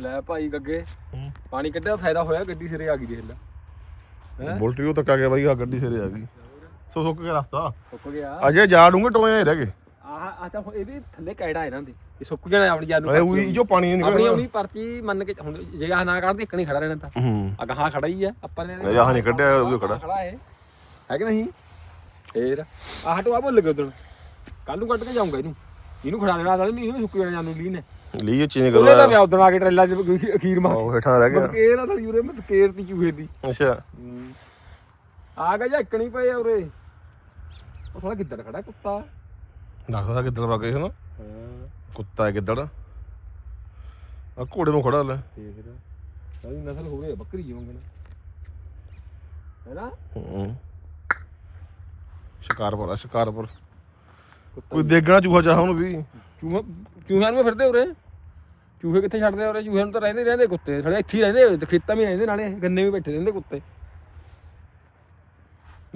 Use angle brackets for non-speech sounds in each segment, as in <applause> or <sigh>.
ਲੈ ਭਾਈ ਗੱਗੇ ਪਾਣੀ ਕੱਢਿਆ ਫਾਇਦਾ ਹੋਇਆ ਗੱਡੀ ਸਿਰੇ ਆ ਗਈ ਦੇਖ ਲੈ? ਬੁਲਟ ਵੀ ਉਹ ਤੱਕ ਆ ਗਿਆ ਬਾਈ ਆ ਗੱਡੀ ਸਿਰੇ ਆ ਗਈ। ਸੋ ਸੁੱਕ ਕੇ ਰਸਤਾ। ਸੁੱਕ ਗਿਆ। ਅਜੇ ਜਾ ਡੂੰਗੇ ਟੋਏ ਰਹਿ ਗਏ। ਆਹ ਆ ਤਾਂ ਇਹਦੇ ਥੱਲੇ ਕੈੜਾ ਇਹਨਾਂ ਦੇ। ਇਹ ਸੁੱਕ ਜਾਣਾ ਆਪਣੀ ਜਾਨ ਨੂੰ ਉਹੀ ਜੋ ਪਾਣੀ ਆਪਣੀ ਪਰਚੀ ਮੰਨ ਕੇ ਹੁਣ ਜੇ ਆਹ ਨਾ ਕੱਢਦੇ ਇੱਕ ਨਹੀਂ ਖੜਾ ਰਹਿਣਾ ਤਾਂ। ਹੂੰ। ਆ ਗਾਹਾਂ ਖੜਾ ਹੀ ਆ ਆਪਾਂ ਨੇ ਇਹ ਆਹ ਨਹੀਂ ਕੱਢਿਆ, ਉਹ ਵੀ ਖੜਾ। ਖੜਾ ਹੈ ਹੈ ਕਿ ਨਹੀਂ? ਫੇਰ ਆਹ ਟਵਾ ਭੁੱਲ ਗਏ ਉਦੋਂ। ਕੱਲ ਨੂੰ ਕੱਢ ਕੇ ਜਾਊਂਗਾ ਇਹਨੂੰ। ਇਹਨੂੰ ਖੜਾ ਦੇਣਾ ਨਾਲੇ ਨਹੀਂ ਇਹਨੂੰ ਸੁੱਕ ਜਾਣਾ ਜਾਨੂੰ ਲੀ ਨੇ। ਲਈ ਚੇਂਜ ਉਹਨੇ ਤਾਂ ਮੈਂ ਉਦੋਂ ਆ ਕੇ ਟਰੇਲਾ ਚ ਅਖੀਰ ਮਾਰ ਉਹ ਹੇਠਾਂ ਰਹਿ ਗਿਆ। ਮਸਕੇਰ ਆ ਤਾਂ ਯੂਰੇ ਮਸਕੇਰ ਦੀ ਚੂਹੇ ਦੀ। ਅੱਛਾ। ਆ ਗਿਆ ਜਾਂ ਇੱਕ ਨਹੀਂ ਪਏ ਆ ਉਰੇ। ਉਹ ਥੋੜਾ ਕਿੱਧਰ ਖੜਾ ਕੁੱਤਾ। ਦੱਸਦਾ ਕਿੱਧਰ ਵਗ ਗਏ ਹਨਾ। ਕੁੱਤਾ ਕਿੱਧਰ ਆ ਘੋੜੇ ਨੂੰ ਖੜਾ ਲੈ। ਦੇਖ ਰਿਹਾ ਨਸਲ ਹੋ ਰਹੀ ਹੈ ਬੱਕਰੀ ਜਿਵੇਂ ਹੈਨਾ? ਹੂੰ। ਸ਼ਿਕਾਰਪੁਰ ਆ ਸ਼ਿਕਾਰਪੁਰ। ਕੋਈ ਦੇਖਣਾ ਚੂਹਾ ਚਾਹ ਉਹਨੂੰ ਵੀ। ਚੂਹਾ ਚੂਹਿਆਂ ਨੂੰ ਫਿਰਦੇ ਉਰੇ। ਚੂਹੇ ਕਿੱਥੇ ਛੱਡਦੇ ਆ ਉਰੇ? ਚੂਹਿਆਂ ਨੂੰ ਤਾਂ ਰਹਿੰਦੇ ਰਹਿੰਦੇ ਕੁੱਤੇ। ਸਾਡੇ ਇੱਥੇ ਹੀ ਰਹਿੰਦੇ ਤੇ ਖੇਤਾਂ ਵੀ ਰਹਿੰਦੇ ਨਾਲੇ ਗੰਨੇ ਵੀ ਬੈਠੇ ਰਹਿੰਦੇ ਕੁੱਤੇ।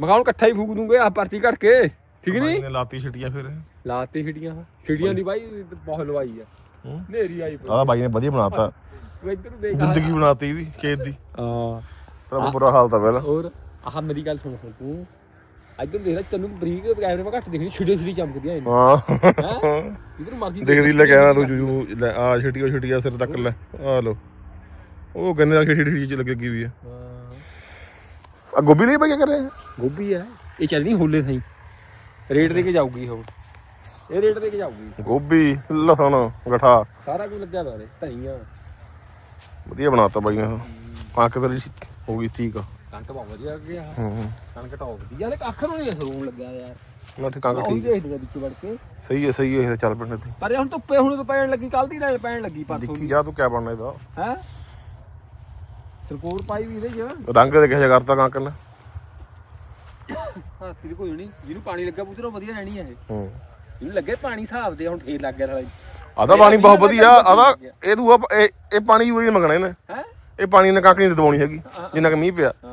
ਮਗਾਉਣ ਇਕੱਠਾ ਹੀ ਫੂਕ ਦੂੰਗੇ ਆ ਪਰਚੀ ਘੜ ਕੇ। ਠੀਕ ਨਹੀਂ ਨੇ? ਲਾਤੀ ਛਿਟੀਆਂ ਫਿਰ। ਲਾਤੀ ਛਿੜੀਆਂ ਛਿੜੀਆਂ ਦੀ ਬਾਈ ਬਹੁਤ ਲਵਾਈ ਆ। ਨੇਰੀ ਆਈ ਆਹ ਬਾਈ ਨੇ ਵਧੀਆ ਬਣਾਤਾ। ਜ਼ਿੰਦਗੀ ਬਣਾਤੀ ਇਹਦੀ ਖੇਤ ਦੀ। ਹਾਂ। ਤੇਰਾ ਬੁਰਾ ਹਾਲ ਤਾਂ ਪਹਿਲਾਂ। ਹੋਰ ਆਹ ਮੇਰੀ ਗੱਲ ਸੁਣ ਤੂੰ। ਇੱਧਰ ਦੇਖ ਲੈ ਤੈਨੂੰ ਬਰੀਕ ਕੈਮਰੇ 'ਤੇ ਘੱਟ ਦਿਖਣੀ ਛਿੜੀ ਛਿੜੀ ਚਮਕਦੀਆਂ ਇਹਨੂੰ ਹਾਂ। ਹੈ? ਜਿੱਧਰ ਮਰਜ਼ੀ ਦੇਖਦੀ ਲੈ ਕਹਿਣਾ ਤੂੰ ਜੂ ਲੈ ਆ ਛਿਟੀਓ ਛਿਟੀਆ ਸਿਰ ਤੱਕ ਲੈ ਆ ਲੋ ਉਹ ਗੰਨੇ ਦਾ ਛਿਟੀ ਛਿਟੀ ਚ ਲੱਗੀ ਵੀ ਆ। ਹਾਂ। ਆ ਗੋਭੀ ਨਹੀਂ ਪਈ ਕਰੇ ਗੋਭੀ ਹੈ ਇਹ ਚੱਲਣੀ ਹੋਲੇ ਸਹੀ ਰੇਟ ਦੇ ਕੇ ਜਾਊਗੀ ਉਹ। ਇਹ ਰੇਟ ਦੇ ਕੇ ਜਾਊਗੀ। ਗੋਭੀ ਲਸਣ ਗਠਾ। ਸਾਰਾ ਕੁਝ ਲੱਗਿਆ ਹੋਇਆ ਰੇ ਧਨੀਆ। ਵਧੀਆ ਬਣਾਤਾ ਬਾਈ ਨੇ ਪਾਕ ਤੇਰੀ ਹੋ ਗਈ ਠੀਕ ਆ। ਕਣਕ ਬਹੁਤ ਵਧੀਆ ਗਿਆ ਹੂੰ। ਕਣਕ ਟੌਪ ਦੀ ਯਾਰ ਕੱਖ ਨੂੰ ਨਹੀਂ ਸਰੂਣ ਲੱਗਿਆ ਯਾਰ। ਨਾ ਠਿਕਾਣਾ ਠੀਕ ਦੇਖਦੇ ਵਿੱਚ ਵੜ ਕੇ। ਸਹੀ ਹੈ ਸਹੀ ਹੈ ਇਹ ਚੱਲ ਪੈਣ ਤੇ ਪਰ ਇਹ ਹੁਣ ਧੁੱਪੇ ਹੁਣ ਤਾਂ ਪੈਣ ਲੱਗੀ ਕੱਲ ਦੀ ਨਾਲ ਪੈਣ ਲੱਗੀ ਪਰਸੋਂ ਦੇਖੀ ਜਾ ਤੂੰ ਕਿਆ ਬਣਨਾ ਇਹਦਾ? ਹੈ? ਸਰਕੋਟ ਪਾਈ ਵੀ ਇਹਦੇ ਚ। ਰੰਗ ਦੇ ਕਿਹੋ ਜਿਹਾ ਕਰਤਾ ਕਾਂਕ ਨੇ। ਹਾਂ ਤੇਰੀ ਕੋਈ ਨਹੀਂ ਜਿਹਨੂੰ ਪਾਣੀ ਲੱਗਾ ਪੁੱਤਰ ਉਹ ਵਧੀਆ ਰਹਿਣੀ ਹੈ ਇਹ। ਹੂੰ। ਇਹਨੂੰ ਲੱਗੇ ਪਾਣੀ ਹਿਸਾਬ ਦੇ ਹੁਣ ਠੇਰ ਲੱਗ ਗਿਆ ਸਾਲਾ ਆਦਾ ਪਾਣੀ ਬਹੁਤ ਵਧੀਆ ਆਦਾ ਇਹ ਦੂਆ ਇਹ ਪਾਣੀ ਨਹੀਂ ਮੰਗਣਾ ਇਹਨੇ। ਹੈ? ਇਹ ਪਾਣੀ ਨੇ ਕਾਂਕ ਨਹੀਂ ਦਵਾਉਣੀ ਹੈਗੀ ਜਿੰਨਾ ਕਿ ਮੀਂਹ ਪਿਆ। ਹਾਂ।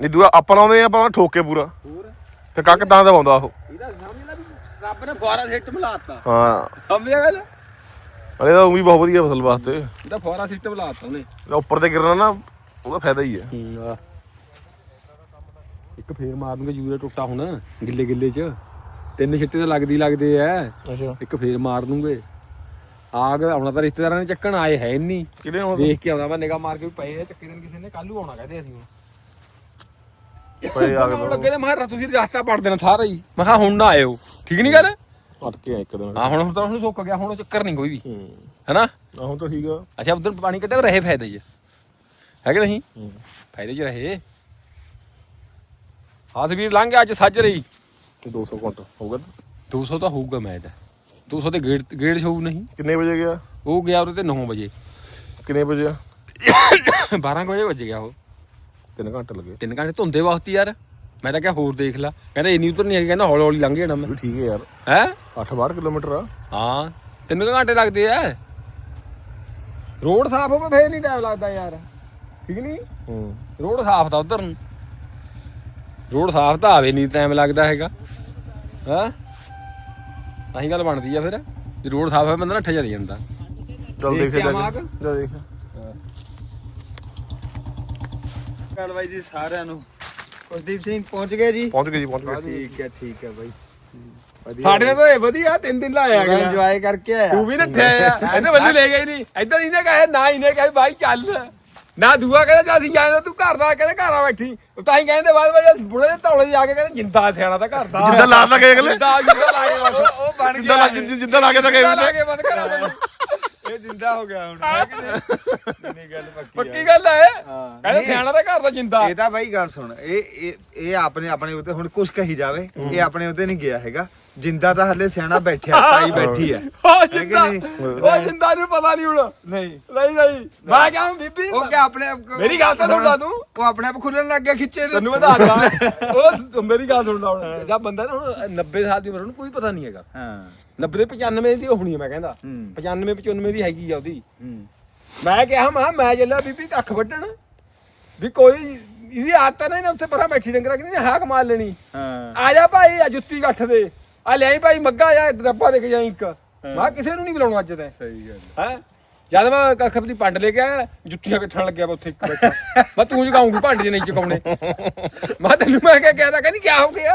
ਨਹੀਂ ਦੂਆ ਆਪਾਂ ਲਾਉਂਦੇ ਆ ਆਪਾਂ ਠੋਕ ਪੂਰਾ। ਹੋਰ? ਫਿਰ ਕਾਂਕ ਤਾਂ ਦਵਾਉਂਦਾ ਉਹ। ਇਹਦਾ ਸਮਝ ਲੈ ਵੀ ਰੱਬ ਨੇ ਫੁਆਰਾ ਸਿਸਟਮ ਲਾਤਾ ਹਾਂ। ਸਮਝਿਆ ਗੱਲ? ਅਰੇ ਤਾਂ ਉਹ ਵੀ ਬਹੁਤ ਵਧੀਆ ਫਸਲ ਵਾਸਤੇ। ਇਹਦਾ ਫੁਆਰਾ ਸਿਸਟਮ ਲਾਤਾ ਉਹਨੇ। ਇਹਦਾ ਉੱਪਰ ਤੇ ਗਿਰਨਾ ਨਾ ਉਹਦਾ ਫਾਇਦਾ ਹੀ ਹੈ। ਇੱਕ ਫੇਰ ਮਾਰ ਦੂੰਗੇ ਜੂਰੇ ਟੁੱਟਾ ਹੁਣ ਗਿੱਲੇ ਗਿੱਲੇ ਚ। ਤਿੰਨ ਛਿੱਟੇ ਤਾਂ ਲੱਗਦੀ ਲੱਗਦੇ ਐ। ਅੱਛਾ। ਇੱਕ ਫੇਰ ਮਾਰ ਦੂੰਗੇ। ਆਗ ਆਉਣਾ ਤਾਂ ਰਿਸ਼ਤੇਦਾਰਾਂ ਨੇ ਚੱਕਣ ਆਏ ਹੈ ਨਹੀਂ ਦੇਖ ਕੇ ਆਉਂਦਾ ਮੈਂ ਮਾਰ ਕੇ ਵੀ ਪਏ ਆ ਚੱਕੇ ਦਿਨ ਕਿਸੇ ਨੇ ਕੱਲ ਆਉਣਾ ਕਹਿੰਦੇ ਅਸੀਂ ਹੁਣ। ਪਏ ਆ ਆਉਣ ਲੱਗੇ ਤੇ ਮੈਂ ਕਿਹਾ ਤੁਸੀਂ ਰਸਤਾ ਪੜ ਦੇਣਾ ਸਾਰਾ ਹੀ। ਮੈਂ ਕਿਹਾ ਹੁਣ ਨਾ ਆਇਓ। ਠੀਕ ਨਹੀਂ ਗੱਲ? ਅਟਕੇ ਆ ਇੱਕ ਦਿਨ ਹਾਂ ਹੁਣ ਤਾਂ ਹੁਣ ਸੁੱਕ ਗਿਆ ਹੁਣ ਉਹ ਚੱਕਰ ਨਹੀਂ ਕੋਈ ਵੀ। ਹੂੰ। ਹੈਨਾ? ਆ ਹੁਣ ਤਾਂ ਠੀਕ ਆ। ਅੱਛਾ ਉਧਰ ਪਾਣੀ ਕੱਢਿਆ ਰਹੇ ਫਾਇਦੇ ਹੀ ਹੈ ਕਿ ਨਹੀਂ? ਹੂੰ। ਫਾਇਦੇ ਚ ਰਹੇ। ਹੱਥ ਵੀਰ ਲੰਘ ਗਿਆ ਅੱਜ ਸੱਜ ਰਹੀ। 200 ਕੁਇੰਟਲ ਹੋਊਗਾ ਤਾਂ। 200 ਤਾਂ ਹੋਊਗਾ ਮੈਚ। 200 ਤੇ ਗੇੜ ਗੇੜ ਸ਼ੋਊ ਨਹੀਂ। ਕਿੰਨੇ ਵਜੇ ਗਿਆ? ਉਹ ਗਿਆ ਉਹਦੇ ਤੇ 9 ਵਜੇ। ਕਿੰਨੇ ਵਜੇ ਆ? 12 ਕੁ ਵਜੇ ਵੱਜ ਗਿਆ ਉਹ। 3 ਘੰਟੇ ਲੱਗੇ। 3 ਘੰਟੇ ਧੁੰਦੇ ਵਾਸਤੇ ਯਾਰ। ਮੈਂ ਤਾਂ ਕਿਹਾ ਹੋਰ ਦੇਖ ਲੈ। ਕਹਿੰਦਾ ਇੰਨੀ ਉਤਰ ਨਹੀਂ ਹੈਗੀ ਕਹਿੰਦਾ ਹੌਲੀ ਹੌਲੀ ਲੰਘ ਜਾਣਾ ਮੈਂ। ਵੀ ਠੀਕ ਹੈ ਯਾਰ। ਹੈ? 60 62 ਕਿਲੋਮੀਟਰ ਆ। ਹਾਂ ਤਿੰਨ ਕੁ ਘੰਟੇ ਲੱਗਦੇ ਆ ਰੋਡ ਸਾਫ਼ ਹੋਵੇ ਫੇਰ ਨਹੀਂ ਟਾਈਮ ਲੱਗਦਾ ਯਾਰ। ਠੀਕ ਨਹੀਂ ਹੂੰ। ਰੋਡ ਸਾਫ਼ ਤਾਂ ਉਧਰ ਨੂੰ। ਰੋਡ ਸਾਫ਼ ਤਾਂ ਆਵੇ ਨਹੀਂ ਟਾਈਮ ਲੱਗਦਾ ਹੈਗਾ। ਹਾਂ? ਆਹੀ ਗੱਲ ਬਣਦੀ ਆ ਫਿਰ। ਜੇ ਰੋਡ ਸਾਫ਼ ਹੈ ਬੰਦਾ ਨੱਠੇ ਚਲੀ ਜਾਂਦਾ। ਚੱਲ ਦੇਖ ਕੇ ਜਾ ਕਿ? ਜਾ ਦੇਖ ਗੱਲ ਬਾਈ ਜੀ ਸਾਰਿਆਂ ਨੂੰ। ਕੁਲਦੀਪ ਸਿੰਘ ਪਹੁੰਚ ਗਏ ਜੀ? ਪਹੁੰਚ ਗਏ ਜੀ ਪਹੁੰਚ ਗਏ। ਠੀਕ ਹੈ ਠੀਕ ਹੈ ਬਾਈ। ਸਾਡੇ ਨਾਲ ਤਾਂ ਇਹ ਵਧੀਆ ਤਿੰਨ ਦਿਨ ਲਾਇਆ ਗਿਆ। ਇੰਜੋਏ ਕਰਕੇ ਆਇਆ। ਤੂੰ ਵੀ ਨੱਠਿਆ ਆ ਇਹਨੇ ਬੰਦੇ ਲੈ ਗਏ ਨਹੀਂ। ਇੱਧਰ ਇਹਨੇ ਕਹੇ ਨਾ ਇਹਨੇ ਕਹੇ ਭਾਈ ਚੱਲ। ਨਾ ਦੂਆ ਕਹਿੰਦਾ ਅਸੀਂ ਜਾਂਦੇ ਤੂੰ ਘਰ ਦਾ ਕਹਿੰਦੇ ਘਰ ਆ ਬੈਠੀ। ਉਹ ਤਾਂ ਹੀ ਕਹਿੰਦੇ ਬਾਅਦ ਵਿੱਚ ਬੁੜੇ ਦੇ ਤੌਲੇ ਜਾ ਕੇ ਕਹਿੰਦੇ ਜਿੰਦਾ ਸਿਆਣਾ ਤਾਂ ਘਰ ਦਾ। ਜਿੱਦਾਂ ਲਾ ਲਾ ਕੇ ਅਗਲੇ। ਜਿੰਦਾ ਜਿੰਦਾ ਲਾ ਕੇ ਬਸ। ਉਹ ਬਣ ਜਿੱਦਾਂ ਲਾ ਜਿੱਦਾਂ ਲਾ ਕੇ ਤਾਂ ਗਏ ਜਿੰਦਾ ਲਾ ਕੇ ਬੰਦ ਕਰਾ ਬੰਦ ਇਹ ਜਿੰਦਾ ਹੋ ਗਿਆ ਹੁਣ ਹੈ ਕਿ ਨਹੀਂ? ਨਹੀਂ ਗੱਲ ਪੱਕੀ ਪੱਕੀ ਗੱਲ ਹੈ ਹਾਂ। ਕਹਿੰਦੇ ਸਿਆਣਾ ਤਾਂ ਘਰ ਦਾ ਜਿੰਦਾ। ਇਹ ਤਾਂ ਬਾਈ ਗੱਲ ਸੁਣ ਇਹ ਇਹ ਇਹ ਆਪਣੇ ਆਪਣੇ ਉੱਤੇ ਹੁਣ ਕੁਛ ਕਹੀ ਜਾਵੇ ਇਹ ਆਪਣੇ ਉੱਤੇ ਨਹੀਂ ਗਿਆ ਹੈਗਾ। ਜਿੰਦਾ ਤਾਂ ਹੱਲੇ ਸਿਆਣਾ ਬੈਠਿਆ ਤਾਈ ਬੈਠੀ <laughs> ਹੈ ਉਹ ਕਿ ਜਿੰਦਾ। ਨਹੀਂ? ਉਹ ਜਿੰਦਾ ਨੂੰ ਪਤਾ ਨਹੀਂ ਹੁਣ। ਨਹੀਂ। ਨਹੀਂ ਨਹੀਂ। ਮੈਂ ਕਿਹਾ ਬੀਬੀ ਉਹ ਕਿ ਆਪਣੇ ਆਪ ਮੇਰੀ ਗੱਲ ਤਾਂ ਸੁਣ ਲਾ ਤੂੰ। ਉਹ ਆਪਣੇ ਆਪ ਖੁੱਲਣ ਲੱਗ ਗਿਆ ਖਿੱਚੇ ਦੇ ਤੈਨੂੰ ਮੈਂ ਦੱਸਦਾ ਉਹ ਮੇਰੀ ਗੱਲ ਸੁਣ ਲਾ ਹੁਣ। ਜਦ ਬੰਦਾ ਨਾ ਹੁਣ 90 ਸਾਲ ਦੀ ਉਮਰ ਉਹਨੂੰ ਕੋਈ ਪਤਾ ਨਹੀਂ ਹੈਗਾ। ਹਾਂ। 90 ਦੇ 95 ਦੀ ਹੋਣੀ ਮੈਂ ਕਹਿੰਦਾ। ਹੂੰ। 95 95 ਦੀ ਹੈਗੀ ਆ ਉਹਦੀ। ਹੂੰ। ਮੈਂ ਕਿਹਾ ਮੈਂ ਮੈਂ ਚੱਲਿਆ ਬੀਬੀ ਕੱਖ ਵੱਢਣ। ਵੀ ਕੋਈ ਇਹਦੀ ਆਦਤ ਨਹੀਂ ਨਾ ਉੱਥੇ ਪਰਾਂ ਬੈਠੀ ਡੰਗਰਾ ਕਿ ਨਹੀਂ ਹਾਕ ਮਾਰ ਲੈਣੀ। ਹਾਂ। ਆ ਜਾ ਭਾਈ ਆ ਜੁੱਤੀ ਗੱਠ ਦੇ। ਆ ਲੈ ਭਾਈ ਮੱਗਾ ਜਾ ਡੱਬਾ ਦੇ ਕੇ ਜਾਈ ਇੱਕ। ਮੈਂ ਕਿਸੇ ਨੂੰ ਨਹੀਂ ਬੁਲਾਉਣਾ ਅੱਜ ਤੈਂ। ਸਹੀ ਗੱਲ ਹੈ? ਜਦ ਮੈਂ ਕਖਬ ਦੀ ਪੰਡ ਲੈ ਕੇ ਆਇਆ ਜੁੱਤੀਆਂ ਕੱਟਣ ਲੱਗਿਆ ਮੈਂ ਉੱਥੇ ਬੈਠਾ। ਮੈਂ ਤੂੰ ਜਗਾਉਂਗੀ ਭਾਂਡੇ ਜੇ ਨਹੀਂ ਚਕਾਉਣੇ ਮੈਂ ਤੈਨੂੰ ਮੈਂ ਕਿਹਾ ਕਹਿਦਾ ਕਹਿੰਦੀ ਕੀ ਹੋ ਗਿਆ?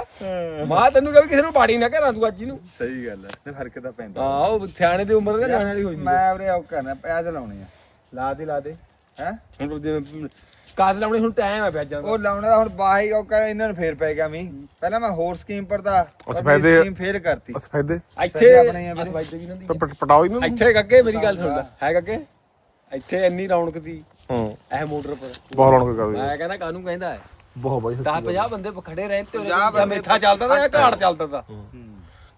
ਮੈਂ ਤੈਨੂੰ ਕਿਹਾ ਵੀ ਕਿਸੇ ਨੂੰ ਬਾੜੀ ਨਾ ਘਰਾਂ ਤੂੰ ਅੱਜ ਇਹਨੂੰ ਸਹੀ ਗੱਲ ਹੈ ਫ਼ਰਕ ਤਾਂ ਪੈਂਦਾ। ਹਾਂ ਉਹ ਸਿਆਣੇ ਦੀ ਉਮਰ ਦੇ ਨਿਆਣੇ ਦੀ ਹੋਈ ਮੈਂ ਉਰੇ ਆਉ ਕਰਨਾ ਪਿਆਜ਼ ਲਾਉਣੇ ਆ। ਲਾ ਦੇ ਲਾ ਦੇ। ਹੈ? ਹੁਣ ਜਿਵੇਂ ਕਾਦ ਲਾਉਣੇ ਹੁਣ ਟਾਈਮ ਹੈ ਪਿਆਜ਼ਾਂ ਦਾ। ਉਹ ਲਾਉਣੇ ਦਾ ਹੁਣ ਬਾਹੀ ਉਹ ਕਰ ਇਹਨਾਂ ਨੂੰ ਫੇਰ ਪੈ ਗਿਆ ਮੀ ਪਹਿਲਾਂ ਮੈਂ ਹੋਰ ਸਕੀਮ ਪਰ ਦਾ ਸਫੈਦੇ- ਸਕੀਮ ਫੇਰ ਕਰਤੀ। ਸਫੈਦੇ? ਇੱਥੇ ਆਪਣੇ ਆ ਵੀਰੇ। ਅਸਵਾਈ ਤੇ ਵੀ ਨਾ ਦੀ ਪ- ਪਟਾਓ ਇਹਨੂੰ। ਇੱਥੇ ਗੱਗੇ ਮੇਰੀ ਗੱਲ ਸੁਣ ਲੈ। ਹੈ। ਗੱਗੇ? ਇੱਥੇ ਇੰਨੀ ਰੌਣਕ ਦੀ ਹੂੰ। ਇਹ ਮੋਟਰ ਪਰ। ਬਹੁਤ ਰੌਣਕ ਕਰਦੇ ਮੈਂ ਕਹਿੰਦਾ ਕਾਹਨੂੰ ਕਹਿੰਦਾ ਹੈ? ਬਹੁਤ ਬਾਈ 10 50 ਬੰਦੇ ਖੜੇ ਰਹੇ ਤੇ ਉਹਦੇ ਮੇਥਾ ਚੱਲਦਾ ਤਾਂ ਜਾਂ ਘਾੜ ਚੱਲਦਾ ਤਾਂ।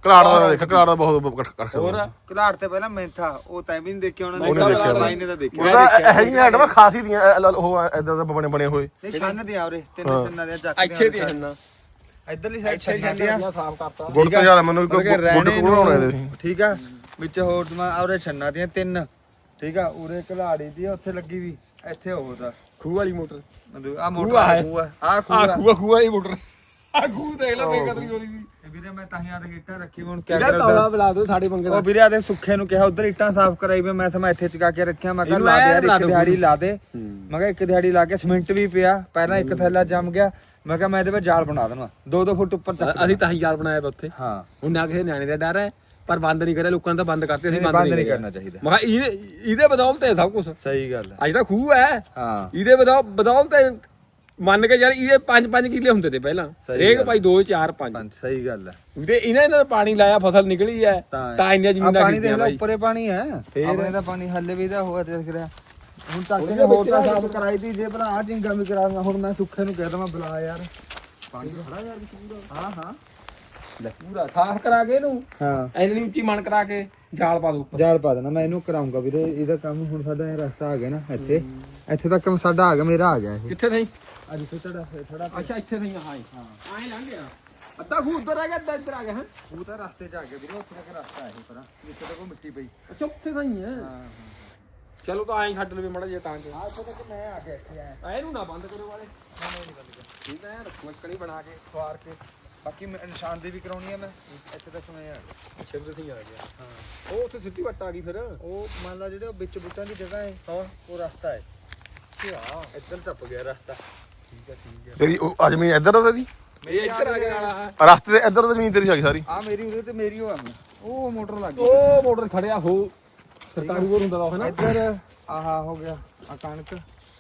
ਘਰਾੜ ਦਾ ਦੇਖ ਘਰਾੜ ਦਾ ਬਹੁਤ ਕਰ ਹੋਰ? ਘਲਾੜ ਤੇ ਪਹਿਲਾਂ ਮੈਂਥਾ ਉਹ ਤੈਂ ਵੀ ਨਹੀਂ ਦੇਖਿਆ ਉਹਨਾਂ ਉਹਨੇ ਦੇਖਿਆ ਬਾਈ ਨੇ ਤਾਂ ਦੇਖਿਆ। ਉਹਦਾ ਹੈ ਹੀ ਆਟਮ ਖਾਸੀ ਦੀਆਂ ਇਹ ਲ- ਉਹ ਇਦਾਂ ਦਾ ਬਣੇ ਬਣੇ ਹੋਏ। ਨਹੀਂ ਛੰਨ ਦੀਆਂ ਉਰੇ ਤਿੰਨ ਤਿੰਨਾਂ ਦੀਆਂ ਚੱਕ ਇੱਥੇ ਦੀ ਇਧਰਲੀ ਸਾਈਡ ਛੰਨਾਂ ਦੀਆਂ। ਛੰਨਾ ਸਾਫ਼ ਕਰਤਾ। ਗੁੜ ਤੇ ਯਾਰ ਮੈਨੂੰ ਰਹਿਣੇ ਗੁੱਡ ਬਣਾਉਣੇ ਇਹਦੇ ਨੂੰ। ਠੀਕ ਆ ਵਿੱਚ ਹੋਰ ਸਮਾਂ ਉਰੇ ਛੰਨਾਂ ਦੀਆਂ ਤਿੰਨ। ਠੀਕ ਆ ਉਰੇ ਘਲਾੜੀ ਦੀ ਆ, ਉੱਥੇ ਲੱਗੀ ਵੀ ਇੱਥੇ ਉਹ ਦਾ ਖੂਹ ਵਾਲੀ ਮੋਟਰ। ਆ ਖੂਹ ਮੋਟਰ ਆ। ਆ ਹੈ। ਖੂਹ ਆ ਆ। ਆ ਖੂਹ ਆ ਖੂਹ ਖੂਹ ਵਾਲੀ ਮੋਟਰ। ਆ ਖੂਹ ਦੇਖ ਲੈ ਬੇਕਦਰੀ ਉਹਦੀ ਵੀ। ਇਹ ਵੀਰੇ ਮੈਂ ਤਾਂ ਹੀ ਆ ਕੇ ਇੱਟਾਂ ਰੱਖੀ ਹੁਣ ਕਿਆ ਕਿਹੜਾ ਕਰਾਂ ਤੌਲਾ ਬੁਲਾ ਦੋ ਸਾਡੇ ਮੰਗਣਾ। ਉਹ ਵੀਰੇ ਆਦੇ ਸੁੱਖੇ ਨੂੰ ਕਿਹਾ ਉਧਰ ਇੱਟਾਂ ਸਾਫ਼ ਕਰਾਈ ਵੀ ਮੈਂ ਸਮਾਂ ਇੱਥੇ ਚਕਾ ਕੇ ਰੱਖਿਆ। ਮੈਂ ਕਿਹਾ ਇਹਨੂੰ ਲਾ ਦੇ ਐਂ ਯਾਰ ਲਾ ਇੱਕ ਦਿਓ ਦਿਹਾੜੀ ਲਾ ਦੇ। ਹੂੰ। ਮੈਂ ਕਿਹਾ ਇੱਕ ਦਿਹਾੜੀ ਲਾ ਕੇ ਸਿਮੈਂਟ ਵੀ ਪਿਆ। ਪਹਿਲਾਂ ਇੱਕ ਥੈਲਾ ਜੰਮ ਗਿਆ। ਮੈਂ ਕਿਹਾ ਮੈਂ ਇਹਦੇ ਵਿੱਚ ਜਾਲ ਬਣਾ ਦੇਣਾ। 2-2 ਫੁੱਟ ਉੱਪਰ ਚੱਕ ਅਸੀਂ ਤਾਂ ਹੀ ਯਾਰ ਬਣਾਇਆ ਵਾ ਉੱਥੇ। ਹਾਂ। ਹੁਣ ਨਾ ਕਿਸੇ ਨਿਆਣੇ ਦਾ ਡਰ ਹੈ ਪਰ ਬੰਦ ਨਹੀਂ ਕਰਿਆ ਲੋਕਾਂ ਨੇ ਤਾਂ ਬੰਦ ਕਰਤੇ ਅਸੀਂ ਨਹੀਂ, ਬੰਦ ਬੰਦ ਨਹੀਂ ਕਰਨਾ ਕਰਨਾ ਚਾਹੀਦਾ। ਮੈਂ ਕਿਹਾ ਇਹਦੇ ਇਹਦੇ ਬਦੌਲਤ ਹੈ ਸਭ ਕੁਝ ਸਹੀ ਗੱਲ ਹੈ। ਆ ਜਿਹੜਾ ਖੂਹ ਹੈ। ਹਾਂ। ਇਹਦੇ ਬਦੌ ਬਦੌਲਤ ਹੈ, ਮੰਨ ਕੇ ਯਾਰ ਇਹਦੇ 5-5 ਕਿੱਲੇ ਹੁੰਦੇ ਤੇ ਪਹਿਲਾਂ। ਸਹੀ ਰੇਕ ਗੱਲ। ਭਾਈ 2 4 5 ਪੰਜ ਸਹੀ ਗੱਲ ਹੈ ਇਹਦੇ ਇਹਨਾਂ ਇਹਨਾਂ ਨੇ ਪਾਣੀ ਲਾਇਆ ਫਸਲ ਨਿਕਲੀ ਹੈ ਤਾਂ ਤਾਂ ਇੰਨੀਆਂ ਆ ਜ਼ਮੀਨਾਂ ਪਾਣੀ ਦੇਖ ਲੈ ਉੱਪਰੇ ਪਾਣੀ ਹੈ? ਆਪਣੇ ਤਾਂ ਪਾਣੀ ਹੱਲੇ ਵੀ ਦਾ ਹੋਇਆ ਦੇਖ ਰਿਹਾ। ਹੁਣ ਤੱਕ ਨੇ ਹੋਰ ਤਾਂ ਸਾਫ਼ ਕਰਾਈ ਦੀ ਜੇ ਭਰਾ ਆ ਜਿੰਗਾ ਵੀ ਕਰਾਉਣਾ ਹੁਣ ਮੈਂ ਸੁੱਖੇ ਨੂੰ ਕਹਿ ਦਵਾਂ ਬੁਲਾ ਯਾਰ। ਪਾਣੀ ਖੜਾ ਯਾਰ ਪੂਰਾ। ਹਾਂ ਹਾਂ। ਲੈ ਪੂਰਾ ਸਾਫ਼ ਕਰਾ ਕੇ ਇਹਨੂੰ। ਹਾਂ। ਐਨੀ ਉੱਚੀ ਮਣ ਕਰਾ ਕੇ ਜਾਲ ਪਾ ਦੋ ਉੱਪਰ। ਜਾਲ ਪਾ ਦੇਣਾ ਮੈਂ ਇਹਨੂੰ ਕਰਾਉਂਗਾ ਵੀਰੇ। ਇਹਦਾ ਕੰਮ ਹੁਣ ਸਾਡਾ ਇਹ ਰਸਤਾ ਆ ਗਿਆ ਨਾ ਇੱਥੇ। ਇੱਥੇ ਤੱਕ ਸਾਡਾ ਆ ਗਿਆ ਮੇਰਾ ਆ ਗਿਆ ਇਹ। ਕਿੱਥੇ ਨਹੀਂ? ਅੱਜ ਤੇ ਤੁਹਾਡਾ ਥੋੜਾ ਅੱਛਾ ਇੱਥੇ ਨਹੀਂ ਹਾਂ ਹਾਂ। ਐਂ ਲੰਘ ਗਿਆ। ਅੱਧਾ ਖੂਹ ਉੱਧਰ ਆ ਗਿਆ ਅੱਧਾ ਇੱਧਰ ਆ ਗਿਆ ਹਾਂ। ਉਹ ਤਾਂ ਰਸਤੇ 'ਚ ਆ ਗਿਆ ਵੀਰੇ ਉੱਥੇ ਤੱਕ ਰਸਤਾ ਹੈ ਪਰਾਂ। ਜਿੱਥੇ ਤੱਕ ਮਿੱਟੀ ਪਈ। ਅੱਛਾ ਉੱਥੇ ਨਹੀਂ ਹੈ ਹਾਂ। ਚਲੋ ਤਾਂ ਐਂ ਛੱਡ ਲਵੇ ਮੜਾ ਜੇ ਤਾਂ ਕਿ। ਹਾਂ ਉੱਥੇ ਤੱਕ ਮੈਂ ਆ ਗਿਆ ਇੱਥੇ ਆਇਆ। ਇਹਨੂੰ ਨਾ ਬੰਦ ਕਰੋ ਵਾਲੇ। ਠੀਕ ਹੈ ਰੱਖੋ ਕਣੀ ਬਣਾ ਕੇ ਖਵਾਰ ਕੇ। ਬਾਕੀ ਮੈਂ ਨਿਸ਼ਾਨਦੇਹੀ ਵੀ ਕਰਾਉਣੀ ਆ ਮੈਂ। ਇੱਥੇ ਤੱਕ ਮੈਂ ਆ ਗਿਆ। ਸ਼ਿਵ ਸਿੰਘ ਆ ਗਿਆ। ਹਾਂ। ਉਹ ਉੱਥੇ ਸਿੱਧੀ ਵੱਟ ਆ ਗਈ ਫਿਰ। ਉਹ ਮੰਨ ਲਾ ਜਿਹੜੇ ਵਿੱਚ ਬੂਟਾਂ ਦੀ ਜਗ੍ਹਾ ਹੈ ਹਾਂ ਉਹ ਰਸਤਾ ਹੈ। ਹਾਂ ਇੱਧਰ ਟੱਪ ਗਿਆ ਰਸਤਾ। ਹੈ ਹੈ ਤੇਰੀ ਉਹ ਆ ਜ਼ਮੀਨ ਇੱਧਰ ਆ ਤੇਰੀ? ਇਹ ਇੱਧਰ ਆ ਗਿਆ। ਰਸਤੇ ਦੇ ਇੱਧਰ ਜ਼ਮੀਨ ਤੇਰੀ ਆ ਗਈ ਸਾਰੀ। ਆ ਮੇਰੀ ਉਰੇ ਤੇ ਮੇਰੀ ਉਹ ਆ ਉਹ ਮੋਟਰ ਲੱਗ ਗਈ। ਉਹ ਮੋਟਰ ਖੜਿਆ ਹੋ। ਸਰਕਾਰੀ ਹੋਰ ਹੁੰਦਾ ਦਾ ਨਾ। ਇੱਧਰ ਆਹਾ ਹੋ ਗਿਆ ਆ ਕਣਕ।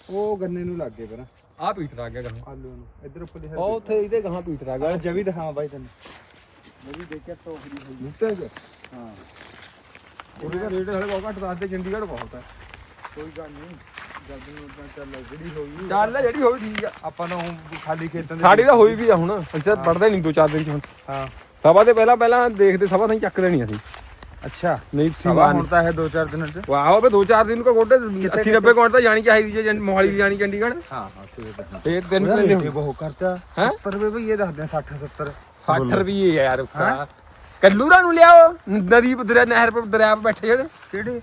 ਉਹ ਗੰਨੇ ਨੂੰ ਲੱਗ ਗਏ ਪਰ ਆ ਪੀਟਰ ਆ ਗਿਆ ਗਾਹਾਂ। ਆਲੂ ਨੂੰ। ਇੱਧਰ ਉੱਪਰ ਦੀ ਉਹ ਉੱਥੇ ਇਹਦੇ ਗਾਹਾਂ ਪੀਟਰ ਆ ਗਿਆ। ਜਵੀ ਦਿਖਾਵਾਂ ਬਾਈ ਤੈਨੂੰ। ਮੇਰੀ ਦੇਖਿਆ ਟੋਕਰੀ ਹੋਈ ਚ ਹਾਂ ਉਹਦੇ ਦਾ ਰੇਟ ਹਲੇ ਬਹੁਤ ਘੱਟ ਦੱਸਦੇ ਚੰਡੀਗੜ੍ਹ ਬਹੁਤ ਹੈ। ਕੋਈ ਗੱਲ ਨਹੀਂ। ਜਦ ਨੂੰ ਤਾਂ ਚੱਲ ਜਿਹੜੀ ਹੋਈ ਚੱਲ ਲੈ ਜਿਹੜੀ ਹੋਈ ਠੀਕ ਆ। ਆਪਾਂ ਤਾਂ ਊਂ ਖਾਲੀ ਖੇਤਾਂ ਦੇ ਸਾਡੀ ਤਾਂ ਹੋਈ ਵੀ ਆ ਹੁਣ। ਅਸੀਂ ਤਾਂ ਪੜਦੇ ਨਹੀਂ ਦੋ ਚਾਰ ਦਿਨ ਚ ਹੁਣ। ਹਾਂ। ਸਭਾ ਦੇ ਪਹਿਲਾਂ ਪਹਿਲਾਂ ਦੇਖਦੇ ਸਭਾ ਤਾਂ ਚੱਕ ਲੈਣੀ ਅਸੀਂ। ਅੱਛਾ। ਨਹੀਂ ਸਵਾ ਹੁਣ ਤਾਂ ਹੈ 2-4 ਦਿਨਾਂ ਚ। ਵਾਹ ਵੇ ਦੋ ਚਾਰ ਦਿਨ ਕੋ ਗੋਡੇ 80 90 ਕੁਆਂਟ ਤਾਂ ਜਾਣੀ ਚਾਹੀਦੀ ਜੇ ਜਨ- ਮੋਹਾਲੀ ਵੀ ਜਾਣੀ ਚੰਡੀਗੜ੍ਹ। ਹਾਂ ਹਾਂ ਠੀਕ ਹੈ। ਫੇਰ ਦਿਨ ਉਹਦਾ ਕਿੰਨੇ ਰੇਟ ਹੀ ਬਹੁਤ ਖਰਚਾ। ਹੈਂ? 70 ਰੁਪਏ ਭਈ ਇਹ ਦੱਸਦੇ ਆ 60 70 60 ਰੁਪਏ ਯਾਰ ਉੱਕਾ ਕੱਲੂਰਾ ਨੂੰ ਲਿਆਓ। ਨਦੀ ਦਰਿਆ ਨਹਿਰ ਪਰ ਦਰਿਆ ਪਰ ਬੈਠੇ ਜਿਹੜੇ। ਕਿਹੜੇ?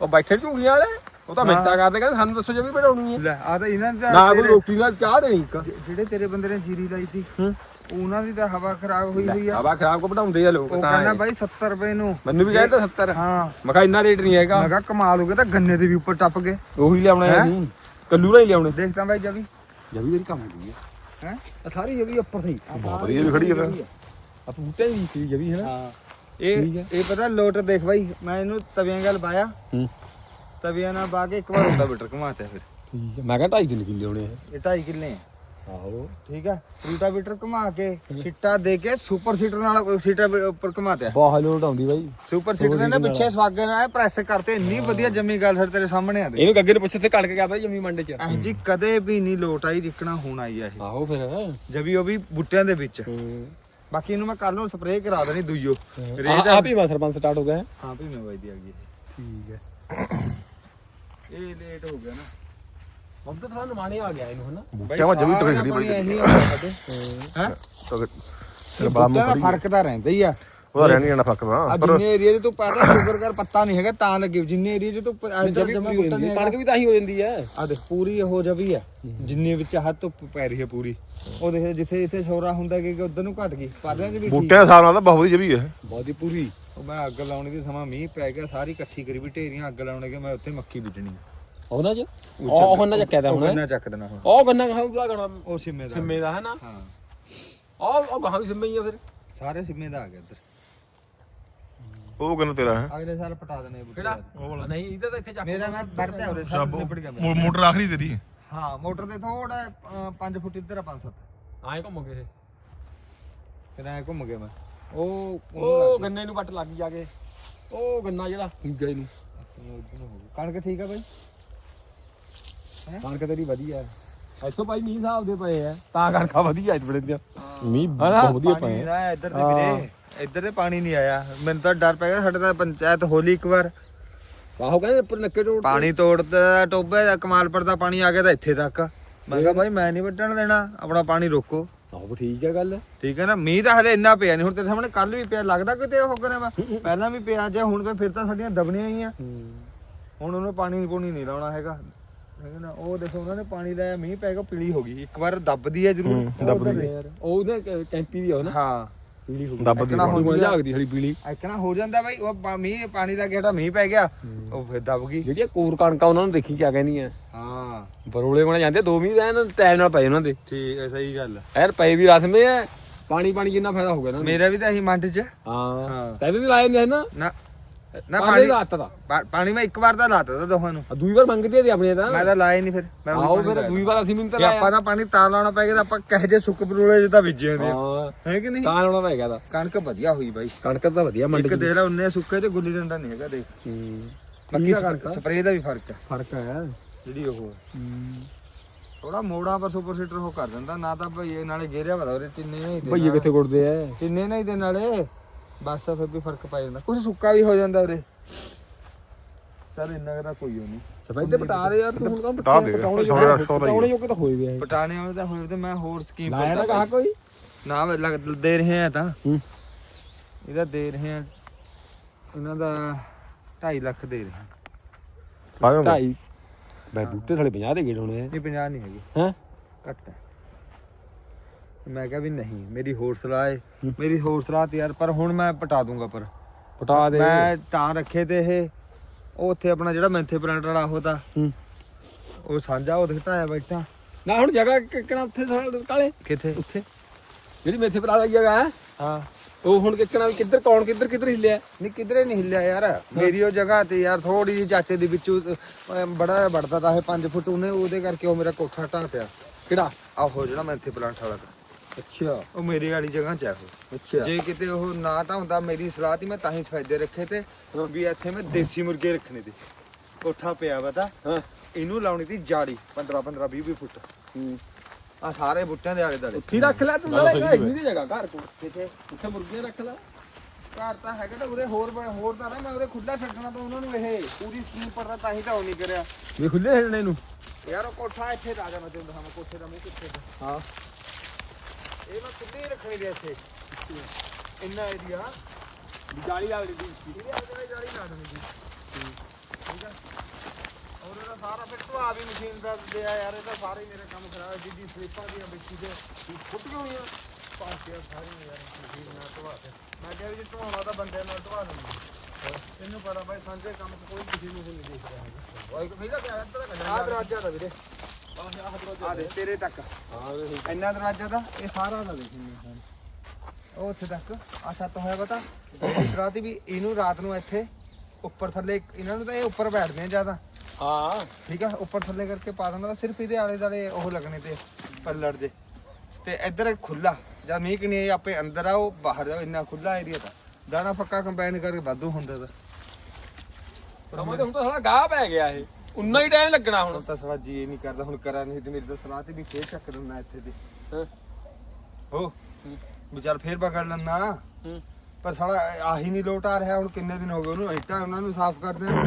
ਉਹ ਬੈਠੇ ਝੂਗੀਆਂ ਵਾਲੇ। ਉਹ ਤਾਂ ਮਿੰਤਾ ਕਰਦੇ ਕਹਿੰਦੇ ਸਾਨੂੰ ਦੱਸੋ ਜੇ ਵੀ ਬਣਾਉਣੀ ਹੈ। ਲੈ ਆ ਤਾਂ ਇਹਨਾਂ ਦਾ ਨਾ ਕੋਈ ਰੋਟੀ ਨਾਲ ਚਾਹ ਦੇਣੀ ਇੱਕ। ਜਿਹੜੇ ਤੇਰੇ ਬੰਦੇ ਨੇ ਜੀਰੀ ਲਾਈ ਸੀ ਹੂੰ। ਉਹਨਾਂ ਦੀ ਤਾਂ ਹਵਾ ਖਰਾਬ ਹੋਈ ਹੋਈ ਆ। ਹਵਾ ਖਰਾਬ ਕੋ ਬਣਾਉਂਦੇ ਆ ਲੋਕ ਉਹ ਤਾਂ ਕਹਿੰਦਾ ਇਹ। ਬਾਈ 70 ਰੁਪਏ ਨੂੰ। ਮੈਨੂੰ ਵੀ ਕਹਿੰਦੇ 70 ਹਾਂ। ਮੈਂ ਕਿਹਾ ਇੰਨਾ ਰੇਟ ਨਹੀਂ ਹੈਗਾ। ਮੈਂ ਕਿਹਾ ਕਮਾਲ ਹੋ ਗਿਆ ਤਾਂ ਗੰਨੇ ਦੇ ਵੀ ਉੱਪਰ ਟੱਪ ਗਏ। ਉਹੀ ਲਿਆਉਣਾ ਹੈ ਹੈਂ? ਅਸੀਂ ਕੱਲੂਰਾ ਹੀ ਲਿਆਉਣੇ। ਦੇਖ ਤਾਂ ਬਾਈ ਜਵੀ। ਜਵੀ ਜਿਹੜੀ ਕੰਮ ਦੀ ਹੈ ਹੈ? ਆ ਸਾਰੀ ਜਵੀ ਉੱਪਰ ਸੀ ਬਹੁਤ ਵਧੀਆ ਵੀ ਖੜੀ ਹੈ ਫਿਰ। ਆ ਬੂਟੇ ਦੀ ਸੀ ਜਵੀ ਹੈ ਨਾ? ਹਾਂ। ਠੀਕ ਹੈ। ਇਹ ਇਹ ਪਤਾ ਲੋਟ ਦੇਖ ਬਾਈ ਮੈਂ ਇਹਨੂੰ ਤਵੀਆਂ ਗੱਲ ਪਾਇਆ। ਹੂੰ। ਤਵੀਆਂ ਨਾਲ ਪਾ ਕੇ ਇੱਕ ਵਾਰ ਹੁੰਦਾ ਬਿਟਰ ਘੁਮਾਤੇ ਫਿਰ। ਠੀਕ ਹੈ। ਮੈਂ ਕਿਹਾ 2.5 ਦਿਨ ਕਿੱਲੇ ਹੋਣੇ ਇਹ 2.5 ਕਿੱਲੇ ਆ। ਆਹੋ। ਠੀਕ ਆ। ਰੂਟਾਵੀਟਰ ਘੁਮਾ ਕੇ ਛਿੱਟਾ ਦੇ ਕੇ ਸੁਪਰ ਸੀਟਰ ਨਾਲ ਸੀਟਰ ਉੱਪਰ ਘੁਮਾਤੇ। ਬਹੁਤ ਲੋਡ ਆਉਂਦੀ ਬਾਈ। ਸੁਪਰ ਸੀਟਰ ਨੇ ਨਾ ਪਿੱਛੇ ਸਵਾਗੇ ਨਾਲ ਪ੍ਰੈਸ ਕਰਤੇ ਇੰਨੀ ਵਧੀਆ ਜੰਮੀ ਗੱਲ ਫਿਰ ਤੇਰੇ ਸਾਹਮਣੇ ਆ ਦੇ ਇਹਨੂੰ ਗੱਗੇ ਨੂੰ ਪੁੱਛ ਤੇ ਕੜ ਕੇ ਕਰਦਾ ਜੰਮੀ ਮੰਡੇ ਚ? ਇਹ ਜੀ ਕਦੇ ਵੀ ਨਹੀਂ ਲੋਟ ਆਈ ਜਿੱਕਣਾ ਹੁਣ ਆਈ ਆ ਇਹ। ਆਹੋ ਫਿਰ। ਜਬੀ ਉਹ ਵੀ ਬੂਟਿਆਂ ਦੇ ਵਿੱਚ। ਬਾਕੀ ਇਹਨੂੰ ਮੈਂ ਕੱਲ ਨੂੰ ਸਪਰੇਅ ਕਰਾ ਦੇਣੀ ਦੂਈਓ ਰੇਜ ਆ ਵੀ ਸਰਪੰਚ ਸਟਾਰਟ ਹੋ ਗਿਆ। ਹੈ। ਹਾਂ ਵੀ ਮੈਂ ਵਜਦੀ ਆ ਗਈ। ਠੀਕ ਹੈ। ਇਹ ਲੇਟ ਹੋ ਗਿਆ ਨਾ। ਤਾਂ ਥੋੜਾ ਨਮਾਣੇ ਆ ਗਿਆ ਇਹਨੂੰ ਹਨਾ? ਬੂਟਿਆਂ ਜਮੀ ਤਕੜੀ ਖੜੀ ਸਾਡੇ। ਹੈ। ਸਿਰ ਬੜਾ ਦਾ ਮੁਖੜੀ ਫ਼ਰਕ ਤਾਂ ਰਹਿੰਦਾ ਹੀ ਆ। ਉਹਦਾ ਰਹਿ ਨਹੀਂ। ਜਾਣਾ ਫੱਕਦਾ ਆ ਪਰ ਜਿੰਨੇ ਏਰੀਆ 'ਚ ਤੂੰ ਪਾਦਾ ਸ਼ੂਗਰ ਕਰ ਪੱਤਾ ਨਹੀਂ ਹੈਗਾ ਤਾਂ ਲੱਗੇ ਜਿੰਨੇ ਏਰੀਆ 'ਚ ਤੂੰ ਜਦ ਵੀ ਪੂਰੀ ਹੋ ਜਾਂਦੀ ਹੈ, ਕਣਕ ਵੀ ਤਾਂ ਹੀ ਹੋ ਜਾਂਦੀ ਹੈ ਆ ਦੇਖ ਪੂਰੀ ਹੋ ਜਵੀ ਆ। ਜਿੰਨੇ ਵਿੱਚ ਹੱਥ ਧੁੱਪ ਪੈ ਰਹੀ ਹੈ ਪੂਰੀ। ਉਹ ਦੇਖ ਜਿੱਥੇ ਜਿੱਥੇ ਛੋਰਾ ਹੁੰਦਾ ਕਿ ਉਧਰ ਨੂੰ ਘਟ ਗਈ। ਪਾਦਿਆਂ 'ਚ ਵੀ ਬੂਟਿਆਂ ਦੇ ਹਿਸਾਬ ਨਾਲ ਤਾਂ ਬਹੁਤ ਵਧੀਆ ਜਵੀ ਹੈ ਬਹੁਤੀ ਪੂਰੀ। ਉਹ ਮੈਂ ਅੱਗ ਲਾਉਣ ਦੀ ਸਮਾਂ ਮੀਂਹ ਪੈ ਗਿਆ ਸਾਰੀ ਇਕੱਠੀ ਕਰੀ ਵੀ ਢੇਰੀਆਂ ਅੱਗ ਲਾਉਣ ਕੇ ਮੈਂ ਉੱਥੇ ਮੱਕੀ ਬੀਜਣੀ ਉਹਨਾਂ ਚ? ਉਹ ਗੰਨਾ ਚੱਕਿਆ ਉਹ ਹੁਣ। ਗੰਨਾ ਚੱਕ ਦੇਣਾ ਹੁਣ। ਉਹ ਗੰਨਾ ਖਾਊਗਾ ਗਣਾ ਉਹ ਸਿੰਮੇ ਦਾ। ਸਿੰਮੇ ਦਾ ਹੈ ਨਾ? ਹਾਂ। ਉਹ ਉਹ ਗਾਹਾਂ ਵੀ ਸਿੰਮੇ ਹੀ ਆ ਫਿਰ। ਸਾਰੇ ਸਿੰਮੇ ਦਾ ਆ ਗਿਆ ਇੱਧਰ। ਉਹ ਕਹਿੰਦਾ ਤੇਰਾ ਹੈ? ਅਗਲੇ ਸਾਲ ਪਟਾ ਦੇਣੇ ਬੂਟੇ ਕਿਹੜਾ? ਨਹੀਂ ਇਹਦਾ ਤਾਂ ਇੱਥੇ ਚੱਕ ਮੇਰਾ ਮੈਂ ਵੜਦਾ ਉਰੇ ਸਭ ਨਿਬੜ ਗਿਆ ਮੇਰਾ। ਮੋ- ਮੋਟਰ ਆਖਰੀ ਤੇਰੀ? ਹਾਂ ਮੋਟਰ ਦੇ ਥੋੜਾ 5 ਫੁੱਟ ਇੱਧਰ ਆ 5-7 ਆਏ ਘੁੰਮੋਗੇ ਇਹ ਫਿਰ ਐ ਘੁੰਮ ਗਿਆ ਮੈਂ। ਉਹ ਉਹ ਗੰਨੇ ਨੂੰ ਵੱਟ ਲੱਗ ਗਈ ਜਾ ਕੇ ਉਹ ਗੰਨਾ ਜਿਹੜਾ ਹੁੰਗਾ ਇਹਨੂੰ। ਕਣਕ ਠੀਕ ਆ ਬਾਈ? ਕਣਕ ਤੇਰੀ ਵਧੀਆ ਇੱਥੋਂ ਭਾਈ ਮੀਂਹ ਹਿਸਾਬ ਦੇ ਪਏ ਆ। ਤਾਂ ਕਣਕਾਂ ਵਧੀਆ ਇਸ ਬੜੇ ਦੀਆਂ। ਮੀਂਹ? ਬਹੁਤ ਵਧੀਆ ਪਾਣੀ ਆਇਆ ਇੱਧਰ ਤੇ ਵੀਰੇ। ਇੱਧਰ ਤੇ ਪਾਣੀ ਨਹੀਂ ਆਇਆ। ਮੈਨੂੰ ਤਾਂ ਡਰ ਪੈ ਗਿਆ ਸਾਡੇ ਤਾਂ ਪੰਚਾਇਤ ਹੋਲੀ ਇੱਕ ਵਾਰ। ਆਹੋ ਕਹਿੰਦੇ ਉੱਪਰ ਨੱਕੇ ਟੋੜ ਪਾਣੀ ਤੋੜਦਾ ਟੋਬੇ ਦਾ ਕਮਾਲਪੁਰ ਦਾ ਪਾਣੀ ਆ ਗਿਆ ਤਾਂ ਇੱਥੇ ਤੱਕ। ਮੈਂ ਕਿਹਾ ਬਾਈ ਮੈਂ ਨਹੀਂ ਵੱਢਣ ਦੇਣਾ ਆਪਣਾ ਪਾਣੀ ਰੋਕੋ। ਆਹੋ ਠੀਕ ਹੈ ਗੱਲ। ਠੀਕ ਹੈ ਨਾ ਮੀਂਹ ਤਾਂ ਹਲੇ ਇੰਨਾ ਪਿਆ ਨਹੀਂ ਹੁਣ ਤੇਰੇ ਸਾਹਮਣੇ ਕੱਲ ਵੀ ਪਿਆ ਲੱਗਦਾ ਕਿਤੇ ਉਹ ਕਰੇ ਵਾ। ਪਹਿਲਾਂ ਵੀ ਪਿਆ ਜੇ ਹੁਣ ਤਾਂ ਫਿਰ ਤਾਂ ਸਾਡੀਆਂ ਦਬਣੀਆਂ ਹੀ ਆ। ਹੁਣ ਉਹਨੂੰ ਪਾਣੀ ਪੂਣੀ ਨਹੀਂ ਲਾਉਣਾ ਹੈਗਾ। ਨਾ ਉਹ ਦੇਖੋ ਉਹਨਾਂ ਨੇ ਪਾਣੀ ਲਾਇਆ ਮੀਂਹ ਪੈ ਗਿਆ ਪੀਲੀ ਹੋ ਗਈ। ਇੱਕ ਵਾਰ ਦੱਬਦੀ ਹੈ ਜ਼ਰੂਰ। ਦੱਬਦੀ। ਯਾਰ ਉਹ ਉਹਦੇ ਕੈਂਪੀ ਦੀ ਨਾ। ਹਾਂ। ਪੀਲੀ ਹੋ ਗਈ। ਦੱਬਦੀ ਇੱਕਣਾ ਹੁਣ ਹੁੰਦੀ ਆ ਜਾਗਦੀ ਹਲੀ ਪੀਲੀ। ਇੱਕਣਾ ਹੋ ਜਾਂਦਾ ਬਾਈ ਉਹ ਪਾ- ਮੀਂਹ ਪਾਣੀ ਦਾ ਜਿਹੜਾ ਮੀਂਹ ਪੈ ਗਿਆ। ਉਹ ਫਿਰ ਦਬ ਗਈ। ਜਿਹੜੀਆਂ ਕੋਰ ਕਣਕਾਂ ਉਹਨਾਂ ਨੂੰ ਦੇਖੀ ਕਿਆ ਕਹਿੰਦੀਆਂ। ਹਾਂ। ਬਰੋਲੇ ਬਣ ਜਾਂਦੇ 2 ਮਹੀਨੇ ਐਨ ਟਾਈਮ ਨਾਲ ਪਏ ਉਹਨਾਂ ਦੇ। ਠੀਕ ਹੈ ਸਹੀ ਗੱਲ ਐਨ ਪਏ ਵੀ ਰਸਮੇ ਐ ਪਾਣੀ ਪਾਣੀ ਜਿੰਨਾ ਫਾਇਦਾ ਹੋ ਗਿਆ ਨਾ। ਮੇਰਾ ਵੀ ਤਾਂ ਇਹੀ ਮੰਡ ਚ। ਹਾਂ। ਹਾਂ। ਤੈਨੂੰ ਵੀ ਲਾਏ ਨੇ ਨਾ? ਨਾ। ਨਾ ਪਾਣੀ ਪਾਣੀ ਦਾ ਹੱਥ ਦਾ ਪਾ- ਪਾਣੀ ਮੈਂ ਇੱਕ ਵਾਰ ਤਾਂ ਲਾਤਾ ਤਾ ਦੋਹਾਂ ਨੂੰ। ਆ ਦੂਈ ਵਾਰ ਮੰਗਦੇ ਤੇ ਆਪਣੀਆਂ ਤਾਂ। ਮੈਂ ਤਾਂ ਲਾਇਆ ਨਹੀਂ ਫਿਰ। ਮੈਂ ਉਹੀ ਆਓ ਪਾਣੀ ਫਿਰ ਲਾਇਆ। ਦੂਈ ਵਾਰ ਅਸੀਂ ਮੈਨੂੰ ਤਾਂ ਜੇ ਆਪਾਂ ਲਾਇਆ ਤਾਂ ਪਾਣੀ ਤਾਂ ਲਾਉਣਾ ਪੈ ਗਿਆ ਤਾਂ ਆਪਾਂ ਕਹੇ ਜੇ ਸੁੱਕ ਪਰੂਲੇ ਜਿਹਾ ਬੀਜੇ ਹੁੰਦੇ ਆ। ਹਾਂ। ਹੈ ਕਿ ਨਹੀਂ? ਤਾਂ ਲਾਉਣਾ ਪੈ ਗਿਆ ਤਾਂ। ਕਣਕ ਵਧੀਆ ਹੋਈ ਬਾਈ। ਕਣਕ ਤਾਂ ਵਧੀਆ ਮੰਡੀ ਇੱਕ ਦੇ ਲਾ ਉਹਨੇ ਸੁੱਕੇ ਤੇ ਗੁੱਲੀ ਡੰਡਾ ਨਹੀਂ ਹੈਗਾ ਦੇਖ। ਹੂੰ। ਬਾਕੀ ਸਪਰੇਅ ਦਾ ਵੀ ਫ਼ਰਕ ਹੈ ਫ਼ਰਕ ਹੈ ਜਿਹੜੀ ਉਹ ਥੋੜਾ ਮੋੜਾ ਪਰ ਸੁਪਰ ਸੀਟਰ ਉਹ ਕਰ ਦਿੰਦਾ ਨਾ ਤਾਂ ਭਈਏ ਨਾਲੇ ਗੇਰਿਆ ਪਤਾ ਉਹਦੇ ਤਿੰਨੇ ਦੇ ਭਈਏ ਕਿੱਥੇ ਗੁੜਦੇ ਐ ਤਿੰਨੇ ਨਹੀਂ ਦੇ ਨਾਲੇ। ਬਸ ਫਿਰ ਵੀ ਫ਼ਰਕ ਪੈ ਜਾਂਦਾ। ਕੁਝ ਸੁੱਕਾ ਵੀ ਹੋ ਜਾਂਦਾ ਉਰੇ ਚੱਲ ਇੰਨਾ ਕੁ ਤਾਂ ਕੋਈ ਹੋ ਨਹੀਂ। ਸਫ਼ਾਈ ਤੇ ਪਟਾ ਦੇ ਯਾਰ ਤੂੰ ਹੁਣ ਤਾਂ ਪਟਾ ਦੇ, ਸ਼ੌਰਾ ਹੀ ਜੋਗੇ ਤਾਂ ਹੋਏ ਗਏ ਪਟਾਣੇ ਵਾਲੇ ਤਾਂ ਹੋਏ ਤੇ ਮੈਂ ਹੋਰ ਸਕੀਮ ਲਾਇਆ ਤਾਂ ਕਹਾ ਕੋਈ? ਨਾ ਲੱਗ ਦੇ ਰਹੇ ਆ ਤਾਂ। ਇਹਦਾ ਦੇ ਰਹੇ ਆ। ਇਹਨਾਂ ਦਾ 2.5 ਲੱਖ ਦੇ ਰਹੇ ਆ। ਆਇਆ ਢਾਈ। ਬੈ ਬੂਟੇ ਥਲੇ 50 ਦੇ ਗੇੜ ਹੋਣੇ ਨਹੀਂ 50 ਨਹੀਂ ਹੈਗੀ। ਹੈ? ਘੱਟ ਹੈ ਮੈਂ ਕਿਹਾ ਵੀ ਨਹੀਂ ਮੇਰੀ ਹੋਰ ਸਲਾਹ ਹੈ। ਮੇਰੀ ਹੋਰ ਸਲਾਹ ਤੇ ਯਾਰ ਪਰ ਹੁਣ ਮੈਂ ਪਟਾ ਦੂੰਗਾ ਪਰ। ਪਟਾ ਦੇ। ਮੈਂ ਤਾਂ ਰੱਖੇ ਤੇ ਇਹ ਉਹ ਉੱਥੇ ਆਪਣਾ ਜਿਹੜਾ ਮੈਂਥੇ ਪਲਾਂਟ ਵਾਲਾ ਉਹ ਤਾਂ। ਉਹ ਸਾਂਝਾ ਉਹ ਦਿਖਤਾਇਆ ਬੈਠਾ। ਨਾ ਹੁਣ ਜਗ੍ਹਾ ਕਿੱਕਣਾ ਉੱਥੇ ਥੋੜਾ ਕਾਲੇ ਕਿੱਥੇ? ਉੱਥੇ। ਜਿਹੜੀ ਮੇਥੇ ਪਟਾ ਲੱਗੀ ਜਗ੍ਹਾ ਹੈ। ਹਾਂ। ਉਹ ਹੁਣ ਕਿੱਕਣਾ ਵੀ ਕਿੱਧਰ ਕੌਣ ਕਿੱਧਰ ਕਿੱਧਰ ਹਿੱਲਿਆ? ਨਹੀਂ ਕਿਧਰੇ ਨਹੀਂ ਹਿੱਲਿਆ ਯਾਰ। ਮੇਰੀ ਉਹ ਜਗ੍ਹਾ ਤੇ ਯਾਰ ਥੋੜੀ ਜਿਹੀ ਚਾਚੇ ਦੇ ਵਿੱਚੋਂ ਬੜਾ ਵੜਦਾ ਤਾਂ ਇਹ 5 ਫੁੱਟ। ਉਹਨੇ ਉਹਦੇ ਕਰਕੇ ਉਹ ਮੇਰਾ ਕੋਠਾ ਢਾਹ ਪਿਆ। ਕਿਹੜਾ? ਆਹੋ ਜਿਹੜਾ ਮੈਂਥੇ ਪਲਾਂਟ ਵਾਲਾ ਅੱਛਾ। ਉਹ ਮੇਰੀ ਵਾਲੀ ਜਗ੍ਹਾ ਚ ਆ ਉਹ। ਅੱਛਾ। ਜੇ ਕਿਤੇ ਉਹ ਨਾ ਤਾਂ ਹੁੰਦਾ ਮੇਰੀ ਸਲਾਹ ਤੀ ਮੈਂ ਤਾਂ ਹੀ ਫਾਇਦੇ ਰੱਖੇ ਤੇ ਵੀ ਇੱਥੇ ਮੈਂ ਦੇਸੀ ਮੁਰਗੇ ਰੱਖਣੇ ਤੇ। ਕੋਠਾ ਪਿਆ ਵਾ ਤਾਂ ਹਾਂ। ਇਹਨੂੰ ਲਾਉਣੀ ਤੀ ਜਾੜੀ 15 15 20 20 ਫੁੱਟ। ਹੂੰ। ਆ ਸਾਰੇ ਬੁੱਟਿਆਂ ਦੇ ਆਲੇ ਦਾਲੇ ਉੱਥੇ ਰੱਖ ਲੈ ਤੂੰ ਨਾਲੇ ਇੰਨੀ ਦੀ ਜਗ੍ਹਾ ਘਰ ਕੋਲ। ਕਿਤੇ ਉੱਥੇ ਮੁਰਗੀਆਂ ਰੱਖ ਲੈ। ਘਰ ਤਾਂ ਹੈਗਾ ਤਾਂ ਉਰੇ ਹੋਰ ਹੋਰ ਤਾਂ ਨਾ ਮੈਂ ਉਰੇ ਖੁੱਲਾ ਛੱਡਣਾ ਤਾਂ ਉਹਨਾਂ ਨੂੰ ਇਹ ਪੂਰੀ ਸਕੀਮ ਪੜਦਾ ਤਾਂ ਹੀ ਤਾਂ ਉਹ ਨਹੀਂ ਕਰਿਆ। ਵੀ ਖੁੱਲੇ ਛੱਡਣੇ ਨੂੰ? ਯਾਰ ਉਹ ਕੋਠਾ ਇੱਥੇ ਰਾਜਾ ਮੈਂ ਤੈਨੂੰ ਦਿਖਾਵਾਂ ਕੋਠੇ ਦਾ ਮੂੰਹ ਕਿੱਥੇ ਹਾਂ। ਇਹ ਮੈਂ ਹੀ ਰੱਖਣੀ ਦੇ ਇੱਥੇ। ਇੰਨਾ ਏਰੀਆ ਜਾਲੀ ਲਾ ਲਈ ਇਹਦੇ ਆਲੇ ਜਾਲੀ ਲਾ ਦੇਣੀ ਸੀ ਠੀਕ ਆ ਔਰ ਇਹਦਾ ਸਾਰਾ ਫਿਰ ਧਵਾ ਵੀ ਮਸ਼ੀਨ ਦਾ ਦਿਆ ਯਾਰ ਇਹ ਤਾਂ ਸਾਰੇ ਮੇਰੇ ਕੰਮ ਖਰਾਬ ਜਿੱਦੀ ਸਲੀਪਾਂ ਦੀਆਂ ਵਿੱਚੀ ਤੇ ਫੁੱਟੀਆਂ ਹੋਈਆਂ। ਪਾਸੇ ਸਾਰੀਆਂ ਯਾਰ ਮਸ਼ੀਨ ਨਾਲ ਧਵਾ ਕੇ ਮੈਂ ਕਿਹਾ ਵੀ ਜੇ ਧਵਾਉਣਾ ਤਾਂ ਬੰਦੇ ਨਾਲ ਧਵਾ ਲੈਂਦੇ ਤੈਨੂੰ ਪਤਾ ਬਾਈ ਸਾਂਝੇ ਕੰਮ ਕੋਈ ਕਿਸੇ ਨੂੰ ਨਹੀਂ ਦੇਖ ਰਿਹਾ ਹੈਗਾ ਇੱਕ ਵੀਜ਼ਾ ਪਿਆ ਇੱਧਰ ਆ ਦਰਵਾਜ਼ਾ ਦਾ ਵੀਰੇ। ਆ ਦੇ ਤੇਰੇ ਤੱਕ। ਹਾਂ ਵੇ ਇੰਨਾ ਦਰਵਾਜ਼ਾ ਦਾ ਇਹ ਸਾਰਾ ਦਾ ਦੇਖੀ ਉਹ ਉੱਥੇ ਤੱਕ ਆ ਛੱਤ ਹੋਇਆ ਪਤਾ? ਇਸ ਰਾਤ ਵੀ ਇਹਨੂੰ ਰਾਤ ਨੂੰ ਇੱਥੇ ਉੱਪਰ ਥੱਲੇ ਇਹਨਾਂ ਨੂੰ ਤਾਂ ਇਹ ਉੱਪਰ ਬੈਠਦੇ ਆ ਜ਼ਿਆਦਾ। ਹਾਂ। ਠੀਕ ਆ? ਉੱਪਰ ਥੱਲੇ ਕਰਕੇ ਪਾ ਦਿੰਦਾ ਸਿਰਫ ਇਹਦੇ ਆਲੇ ਦਾਲੇ ਉਹ ਲੱਗਣੇ ਤੇ ਪੱਲੜ ਦੇ। ਤੇ ਇੱਧਰ ਖੁੱਲਾ ਜਦ ਮੀਂਹ ਕਿਨੇ ਆਪੇ ਅੰਦਰ ਆ ਉਹ ਬਾਹਰ ਜਾਓ ਇੰਨਾ ਖੁੱਲਾ ਏਰੀਆ ਤਾਂ। ਦਾਣਾ ਪੱਕਾ ਕੰਬਾਈਨ ਕਰਕੇ ਵਾਧੂ ਹੁੰਦਾ ਤਾਂ। ਸਮਾਂ ਤੇ ਹੁਣ ਤਾਂ ਸਾਲਾ ਗਾਹ ਪੈ ਗਿਆ ਇਹ। ਉਨਾ ਹੀ ਟਾਈਮ ਲੱਗਣਾ ਹੁਣ। ਹੁਣ ਤਾਂ ਸਾਲਾ ਜੀ ਇਹ ਨਹੀਂ ਕਰਦਾ ਹੁਣ ਕਰਾਂ ਨਹੀਂ ਤੇ ਮੇਰੀ ਤਾਂ ਸਲਾਹ ਤੇ ਵੀ ਫੇਰ ਚੱਕ ਦਿੰਦਾ ਇੱਥੇ ਤੇ। ਹਾਂ। ਹੋ ਵੀ ਚੱਲ ਫੇਰ ਪਕੜ ਲੈਣਾ ਹੂੰ। ਪਰ ਸਾਲਾ ਆਹੀ ਨਹੀਂ ਲੋਟ ਆ ਰਿਹਾ ਹੁਣ ਕਿੰਨੇ ਦਿਨ ਹੋ ਗਏ ਉਹਨੂੰ ਇੱਟਾਂ ਉਹਨਾਂ ਨੂੰ ਸਾਫ਼ ਕਰਦੇ ਆ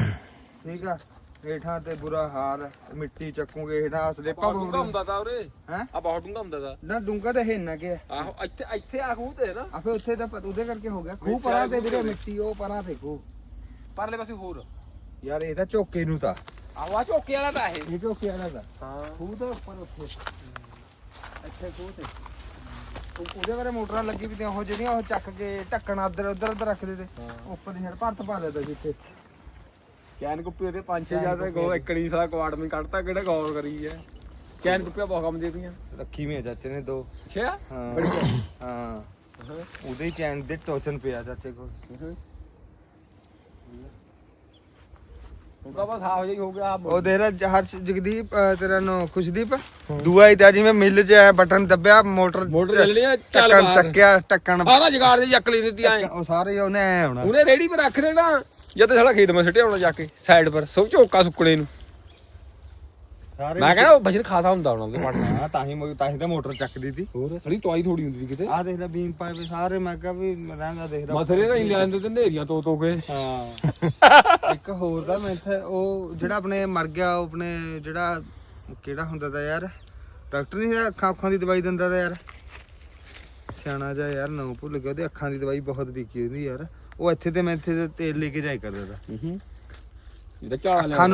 ਠੀਕ ਆ ਹੇਠਾਂ ਤੇ ਬੁਰਾ ਹਾਲ ਮਿੱਟੀ ਚੱਕੂਗੇ ਹੇਠਾਂ ਸਲੇਪਾ ਬਹੁਤ ਡੂੰਘਾ ਹੁੰਦਾ ਤਾ ਉਰੇ। ਹੈ? ਆ ਬਹੁਤ ਡੂੰਘਾ ਹੁੰਦਾ ਤਾ। ਨਾ ਡੂੰਗਾ ਤਾਂ ਹੈ ਨਾ ਕਿ ਆਹੋ ਇੱਥੇ ਇੱਥੇ ਆ ਖੂਹ ਤੇ ਨਾ। ਆ ਫੇ ਉੱਥੇ ਤਾਂ ਉਹਦੇ ਕਰਕੇ ਹੋ ਗਿਆ। ਖੂਹ ਮਿੱਟੀ ਪਰਾਂ ਤੇ ਵੀਰੇ। ਮਿੱਟੀ ਉਹ ਪਰਾਂ ਤੇ ਖੂਹ। ਪਰਲੇ ਪਾਸੇ ਹੋਰ। ਯਾਰ ਇਹ ਤਾਂ ਝੋਕੇ ਨੂੰ ਤਾਂ। ਆਹੋ ਆ ਝੋਕੇ ਵਾਲਾ ਤਾਂ ਇਹ। ਇਹ ਝੋਕੇ ਵਾਲਾ ਦਾ ਹਾਂ ਖੂਹ ਤਾਂ ਉੱਪਰ ਉੱਥੇ। ਇੱਥੇ ਖੂਹ ਤੇ। ਉਹ- ਉਹਦੇ ਬਾਰੇ ਮੋਟਰਾਂ ਲੱਗੀ ਵੀ ਤੇ ਉਹ ਜਿਹੜੀਆਂ ਉਹ ਚੱਕ ਕੇ ਢੱਕਣ ਇੱਧਰ ਉੱਧਰ ਉੱਧਰ ਰੱਖਦੇ ਤੇ ਉੱਪਰ ਦੀ ਹਰ ਭਰਤ ਪਾ ਲੈਦਾ ਜਿੱਥੇ ਕੈਨ ਕੁੱਪੀ ਉਹਦੇ 5-6 ਜ਼ਿਆਦਾ ਗੋ ਇੱਕੜੀ ਸਾਲਾ ਕੁਆੜ ਮੇ ਕੱਢਤਾ ਕਿਹੜਾ ਗੌਰ ਕਰੀ ਹੈ? ਕੈਨ ਕੁੱਪੀਆਂ ਬਹੁਤ ਕੰਮ ਦੇਦੀਆਂ ਰੱਖੀ ਮੇ ਚਾਚੇ ਨੇ ਦੋ। ਅੱਛਾ? ਹਾਂ। ਬੜੀ ਹਾਂ। ਉਹਦੇ ਚੈਨ ਦੇ ਟੋਚਨ ਪਿਆ ਚਾਚੇ ਕੋਲ। ਚੱਲਣੀ ਆ ਚੱਲ ਬਾਹਰ। ਚੱਕਿਆ ਸਾਰਾ ਜਗਾੜ ਦੀ ਚੱਕ ਲਈ ਦਿੱਤੀ ਐ ਉਹ ਸਾਰੇ ਉਹਨੇ ਐ ਹੋਣਾ। ਉਹਨੇ ਰੇੜੀ 'ਤੇ ਰੱਖ ਦੇਣਾ ਜਦ ਤੇ ਸਾਲਾ ਖੇਤ ਮੈਂ ਸਿੱਟਿਆ ਹੋਣਾ ਜਾ ਕੇ ਸਾਈਡ ਪਰ ਸੋ ਝੋਕਾ ਸੁੱਕਣੇ ਨੂੰ। ਸਾਰੇ ਮੈਂ ਕਹਿੰਦਾ ਉਹ ਵਜਨ ਖਾਸਾ ਹੁੰਦਾ ਹੋਣਾ ਉਹਦੇ ਪੜਨਾ ਹਾਂ ਤਾਂ ਹੀ ਮੈਂ- ਤਾਂ ਹੀ ਤਾਂ ਮੋਟਰ ਚੱਕਦੀ ਸੀ। ਹੋਰ ਸੜੀ ਤਵਾਈ ਥੋੜੀ ਹੁੰਦੀ ਸੀ ਕਿਤੇ। ਆਹ ਦੇਖ ਲੈ ਬੀਮ ਪਾਏ ਵੀ ਸਾਰੇ ਮੈਂ ਕਿਹਾ ਵੀ ਰਹਿੰਦਾ ਦੇਖ ਲੈ। ਮਥਰੇ ਨਹੀਂ ਲਿਆਂਦੇ ਤੇ ਨੇਰੀਆਂ ਤੋ ਤੋ ਕੇ ਹਾਂ। ਇੱਕ ਹੋਰ ਦਾ ਮੈਂ ਇੱਥੇ ਉਹ ਜਿਹੜਾ ਆਪਣੇ ਮਰ ਗਿਆ ਉਹ ਆਪਣੇ ਜਿਹੜਾ ਕਿਹੜਾ ਹੁੰਦਾ ਤਾ ਯਾਰ? ਡਾਕਟਰ ਨਹੀਂ ਸੀ ਅੱਖਾਂ ਅੱਖਾਂ ਦੀ ਦਵਾਈ ਦਿੰਦਾ ਤਾ ਯਾਰ। ਸਿਆਣਾ ਜਾ ਯਾਰ ਨਾ ਭੁੱਲ ਗਿਆ ਉਹਦੇ ਅੱਖਾਂ ਦੀ ਦਵਾਈ ਬਹੁਤ ਵਿਕੀ ਹੁੰਦੀ ਯਾਰ। ਉਹ ਇੱਥੇ ਤੇ ਮੈਂ ਇੱਥੇ ਤੇ ਤੇਲ ਲੈ ਕੇ ਜਾਇਆ ਕਰਦਾ ਤਾ। ਇਹਦਾ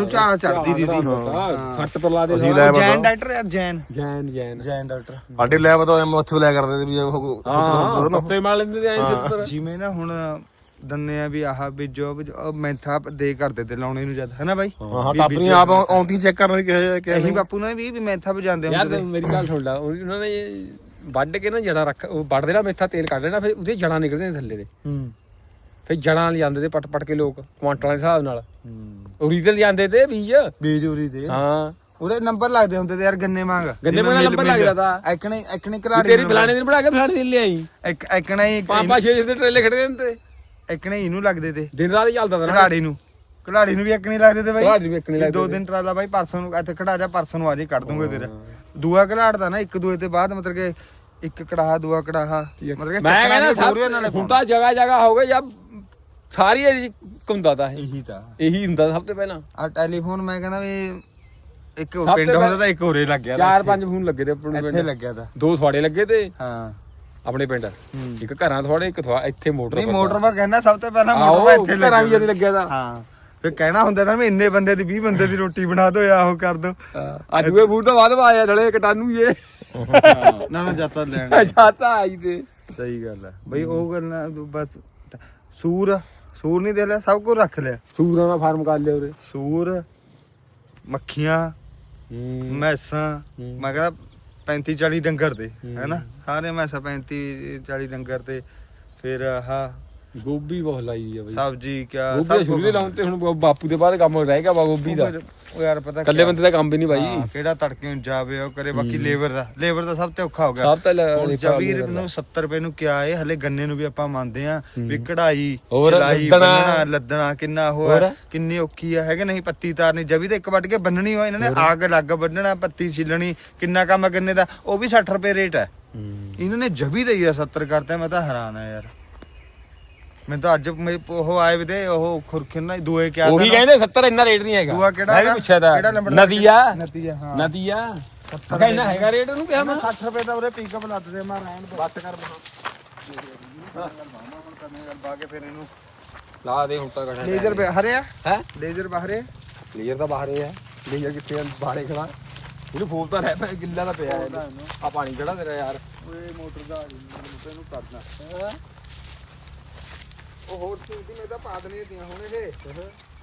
ਝਾੜ ਚੜ੍ਹਦੀ ਦੀ ਦੀ। ਹਾਂ। ਸੱਟ ਪਰ ਲਾ ਦੇ ਅਸੀਂ ਜੈਨ ਡਾਕਟਰ ਯਾਰ ਜੈਨ। ਜੈਨ ਜੈਨ। ਜੈਨ ਡਾਕਟਰ। ਸਾਡੇ ਲੈ ਬਤਾ ਐਮ ਉੱਥੇ ਲੈ ਕਰਦੇ ਤੇ ਵੀ ਉਹ ਹਾਂ ਪੱਤੇ ਮਾਰ ਲੈਂਦੇ ਤੇ ਐਂ ਸਿਰ ਪਰ ਜਿਵੇਂ ਨਾ ਹੁਣ ਦੰਨੇ ਆ ਵੀ ਆਹ ਬੀਜੋ, ਉਹ ਮੈਂਥਾ ਦੇ ਕਰਦੇ ਤੇ ਲਾਉਣੇ ਨੂੰ ਜਦ ਹੈਨਾ ਬਾਈ? ਹਾਂ ਟਾਪਰੀ ਆਪ ਆਉਂਦੀ ਚੈੱਕ ਕਰਨ ਕਿ ਕਿ ਅਸੀਂ ਬਾਪੂ ਨੇ ਵੀ ਵੀ ਮੈਂਥਾ ਵਜਾਉਂਦੇ ਯਾਰ ਹੁੰਦੇ ਤੇ ਮੇਰੀ ਗੱਲ ਸੁਣ ਲਾ ਉਹ- ਉਹਨਾਂ ਨੇ ਵੱਢ ਕੇ ਨਾ ਜੜਾ ਰੱਖ ਉਹ ਵੱਢ ਦੇਣਾ ਮੇਥਾ ਤੇਲ ਕੱਢ ਲੈਣਾ ਫਿਰ ਉਹਦੇ ਜੜਾਂ ਨਿਕਲਦੇ ਨੇ ਥੱਲੇ ਦੇ। ਹੂੰ। ਫਿਰ ਜੜਾਂ ਲਿਆਂਦੇ ਤੇ ਪਟ ਪਟ ਕੇ ਲੋਕ ਕੁਆਂਟਲਾਂ ਦੇ ਹਿਸਾਬ ਨਾਲ। ਉਰੀਦਲ ਲਿਆਂਦੇ ਤੇ ਬੀਜ। ਬੀਜ ਉਰੀ ਦੇ। ਹਾਂ। ਉਹਦੇ ਨੰਬਰ ਲੱਗਦੇ ਹੁੰਦੇ ਤੇ ਯਾਰ ਗੰਨੇ ਮੰਗ ਗੰਨੇ ਮੰਗ ਨੰਬਰ ਲੱਗਦਾ ਤਾ। ਐਕਣੇ ਐਕਣੇ ਕਲਾੜੀ ਤੇਰੀ ਫਲਾਣੇ ਦਿਨ ਬਣਾ ਕੇ ਫਲਾਣੇ ਦਿਨ ਲਿਆਈ। ਇੱਕ ਐਕਣਾ ਹੀ ਪੰਜ ਪੰਜ ਛੇ ਛੇ ਦੇ ਟਰੇਲੇ ਖੜੇ ਨੇ ਤੇ ਐਕਣੇ ਇਹਨੂੰ ਲੱਗਦੇ ਤੇ। ਦਿਨ ਰਾਤ ਹੀ ਚੱਲਦਾ ਤਾ ਨਾ। ਕਲਾੜੀ ਨੂੰ। ਕਲਾੜੀ ਨੂੰ ਵੀ ਐਕਣੇ ਲੱਗਦੇ ਤੇ ਬਾਈ। ਘਰਾੜ ਵੀ ਵੀ ਲੱਗਦੇ ਦੋ ਦਿਨ ਟਰਾਲਾ ਬਾਈ ਪਰਸੋਂ ਨੂੰ ਇੱਥੇ ਖੜਾ ਜਾ ਪਰਸੋਂ ਨੂੰ ਆ ਜੀ ਕੱਢ ਦੂੰਗੇ ਤੇਰਾ। ਦੂਆ ਘਲਾੜ ਦਾ ਨਾ ਇੱਕ ਦੂਏ ਤੇ ਬਾਅਦ ਮਤਲਬ ਕਿ ਇੱਕ ਕੜਾਹਾ ਦੂਆ ਕੜਾਹਾ। ਮਤਲਬ ਕਿ ਮੈਂ ਕਹਿੰਦਾ ਨੀ, ਸਭ ਨੇ ਹੁਣ ਤਾਂ ਜਗ੍ਹਾ ਜਗ੍ਹਾ ਹੋ ਗਏ ਜਾਂ ਸਾਰੀ ਏਰੀ ਹੁੰਦਾ ਤਾਂ ਇਹ। ਇਹੀ ਤਾਂ। ਇਹੀ ਹੁੰਦਾ ਸਭ ਤੋਂ ਪਹਿਲਾਂ। ਆ ਟੈਲੀਫੋਨ ਮੈਂ ਕਹਿੰਦਾ ਵੀ ਇੱਕ ਸਭ ਹੋਰ ਤੋਂ ਪਿੰਡ ਹੁੰਦਾ ਤਾਂ ਇੱਕ ਹੋਰੇ ਲੱਗ ਗਿਆ ਤਾ ਚਾਰ। ਪੰਜ ਫੋਨ ਲੱਗੇ ਤੇ ਆਪਣੇ ਇੱਥੇ ਪਿੰਡ। ਲੱਗਿਆ ਤਾਂ। ਦੋ ਥਵਾੜੇ ਲੱਗੇ ਤੇ ਹਾਂ। ਆਪਣੇ ਪਿੰਡ। ਇੱਕ ਘਰਾਂ ਥਵਾੜੇ ਇੱਕ ਥਵਾ ਇੱਥੇ ਮੋਟਰ ਨਹੀਂ ਪਰ ਮੋਟਰ ਵਾ ਕਹਿੰਦਾ ਸਭ ਤੋਂ ਪਹਿਲਾਂ ਮੋਟਰ ਵਾ ਇੱਥੇ ਘਰਾਂ ਵੀ ਲੱਗਿਆ ਜਦ ਲੱਗਿਆ ਦਾ ਹਾਂ। ਫਿਰ ਕਹਿਣਾ ਹੁੰਦਾ ਤਾਂ ਵੀ ਇੰਨੇ ਬੰਦੇ ਦੀ 20 ਬੰਦੇ ਦੀ ਰੋਟੀ ਬਣਾ ਦੋ ਆਹੋ ਕਰ ਦੋ। ਅੱਜ ਉਹ ਬੂਟ ਤੋਂ ਬਾਅਦ ਆਇਆ ਡਲੇ ਕਟਾਨੂ ਇਹ। ਨਾ ਨਾ ਜਾਤਾ ਲੈਣ। ਜਾਤਾ ਆਈ ਤੇ। ਸਹੀ ਗੱਲ ਹੈ ਬਈ ਉਹ ਗੱਲਾਂ ਬਸ ਸੂਰ ਸੂਰ ਨਹੀਂ ਦੇ ਲਿਆ ਸਭ ਕੁਝ ਰੱਖ ਲਿਆ। ਸੂਰਾਂ ਦਾ ਫਾਰਮ ਕਰ ਲਿਆ ਉਰੇ। ਸੂਰ ਮੱਖੀਆਂ ਮੈਸਾਂ ਮੈਂ ਕਹਿੰਦਾ 35 40 ਡੰਗਰ ਤੇ ਹੈਨਾ? ਸਾਰੇ ਮੈਸਾਂ 35 40 ਡੰਗਰ ਤੇ ਫਿਰ ਆਹ ਗੋਭੀ ਬਹੁਤ ਲਾਈ ਆ ਬਈ। ਸਬਜੀ ਕਿਆ ਗੋਭੀ ਸ਼ੁਰੂ ਦੇ ਲਾਉਣ ਤੇ ਹੁਣ ਬਾਪੂ ਦੇ ਬਾਅਦ ਕੰਮ ਰਹਿ ਗਿਆ ਵਾ ਗੋਭੀ ਦਾ। ਉਹ ਯਾਰ ਪਤਾ ਕਿਆ? ਬੰਦੇ ਦਾ ਕੰਮ ਵੀ ਨਹੀਂ ਬਾਈ ਹਾਂ, ਕਿਹੜਾ ਤੜਕੇ ਨੂੰ ਜਾਵੇ ਉਹ ਕਰੇ ਬਾਕੀ ਲੇਬਰ ਦਾ ਲੇਬਰ ਦਾ ਸਭ ਤੋਂ ਔਖਾ ਹੋ ਗਿਆ ਸਭ ਤੋਂ ਲ- ਹੁਣ ਔਖਾ ਜਵੀਰ labor ਦਾ। ਨੂੰ 70 ਰੁਪਏ ਨੂੰ ਕਿਹਾ ਏ ਹਲੇ ਗੰਨੇ ਨੂੰ ਵੀ ਆਪਾਂ ਮੰਨਦੇ ਆ ਵੀ ਕਢਾਈ ਹੋਰ ਸਿਲਾਈ ਲੱਦਣਾ। ਬੰਨਣਾ ਲੱਦਣਾ ਕਿੰਨਾ ਹੋਰ। ਹੋਇਆ ਕਿੰਨੀ ਔਖੀ ਆ ਹੈਗੇ ਨਹੀਂ ਪੱਤੀ ਤਾਰਨੀ ਜਵੀ ਤਾਂ ਇੱਕ ਵੱਟ ਕੇ ਬੰਨਣੀ ਹੋਇਆ ਇਹਨਾਂ ਨੇ ਆਗ ਲੱਗ ਬੰਨਣਾ ਪੱਤੀ ਛਿੱਲਣੀ ਕਿੰਨਾ ਕੰਮ ਆ ਗੰਨੇ ਦਾ ਉਹ ਵੀ 60 ਰੁਪਏ ਰੇਟ ਹੈ ਹੂੰ। ਇਹਨਾਂ ਨੇ ਜਵੀ ਦਾ ਹੀ ਆ 70 ਕਰਤਾ ਮੈਂ ਤਾਂ ਹੈਰਾਨ ਆ ਯਾਰ ਮੈਂ ਤਾਂ ਅੱਜ ਮੇ- ਉਹ ਆਏ ਵੀ ਤੇ ਉਹ ਖੁਰਖਿਨ ਨਾ ਦੂਏ ਕਿਹਾ ਉਹੀ ਕਹਿੰਦੇ 70 ਇੰਨਾ ਰੇਟ ਨਹੀਂ ਹੈਗਾ। ਦੂਆ ਕਿਹੜਾ ਮੈਂ ਵੀ ਹੈਗਾ? ਪੁੱਛਿਆ ਤਾਂ। ਕਿਹੜਾ ਨੰਬਰ ਨਦੀਆ? ਨਤੀਜਾ ਹਾਂ। ਨਦੀਆ? ਮੈਂ ਇੰਨਾ ਹੈਗਾ ਰੇਟ ਉਹਨੂੰ ਕਿਹਾ ਮੈਂ 60 ਰੁਪਏ ਦਾ ਉਰੇ ਪਿਕਅਪ ਲੱਦ ਦੇ ਮੈਂ ਰਹਿਣ ਬੱਤ ਕਰ ਬਾ ਕੇ ਫਿਰ ਇਹਨੂੰ ਲਾ ਦੇ ਹੁਣ ਤਾਂ ਕਢਾ ਲੇਜ਼ਰ ਬੇ ਹਰਿਆ ਹੈ? ਲੇਜ਼ਰ ਬਾਹਰੇ ਕਲੀਅਰ ਤਾਂ ਬਾਹਰ ਹੀ ਹੈ ਕਲੀਅਰ ਕਿੱਥੇ ਆ? ਬਾਹਰੇ ਖੜਾ। ਇਹਨੂੰ ਫੋਲ ਤਾਂ ਰਹਿ ਪਿਆ ਗਿੱਲਾ ਤਾਂ ਪਿਆ ਆ ਪਾਣੀ ਕਿਹੜਾ ਤੇਰਾ ਯਾਰ? ਓਏ ਮੋਟਰ ਦਾ ਇਹਨੂੰ ਕਰਨਾ। ਉਹ ਹੋਰ ਚੀਜ਼ ਦੀ ਮੈਂ ਤਾਂ ਪਾ ਦੇਣੀ ਦੀਆਂ ਹੁਣ ਇਹ।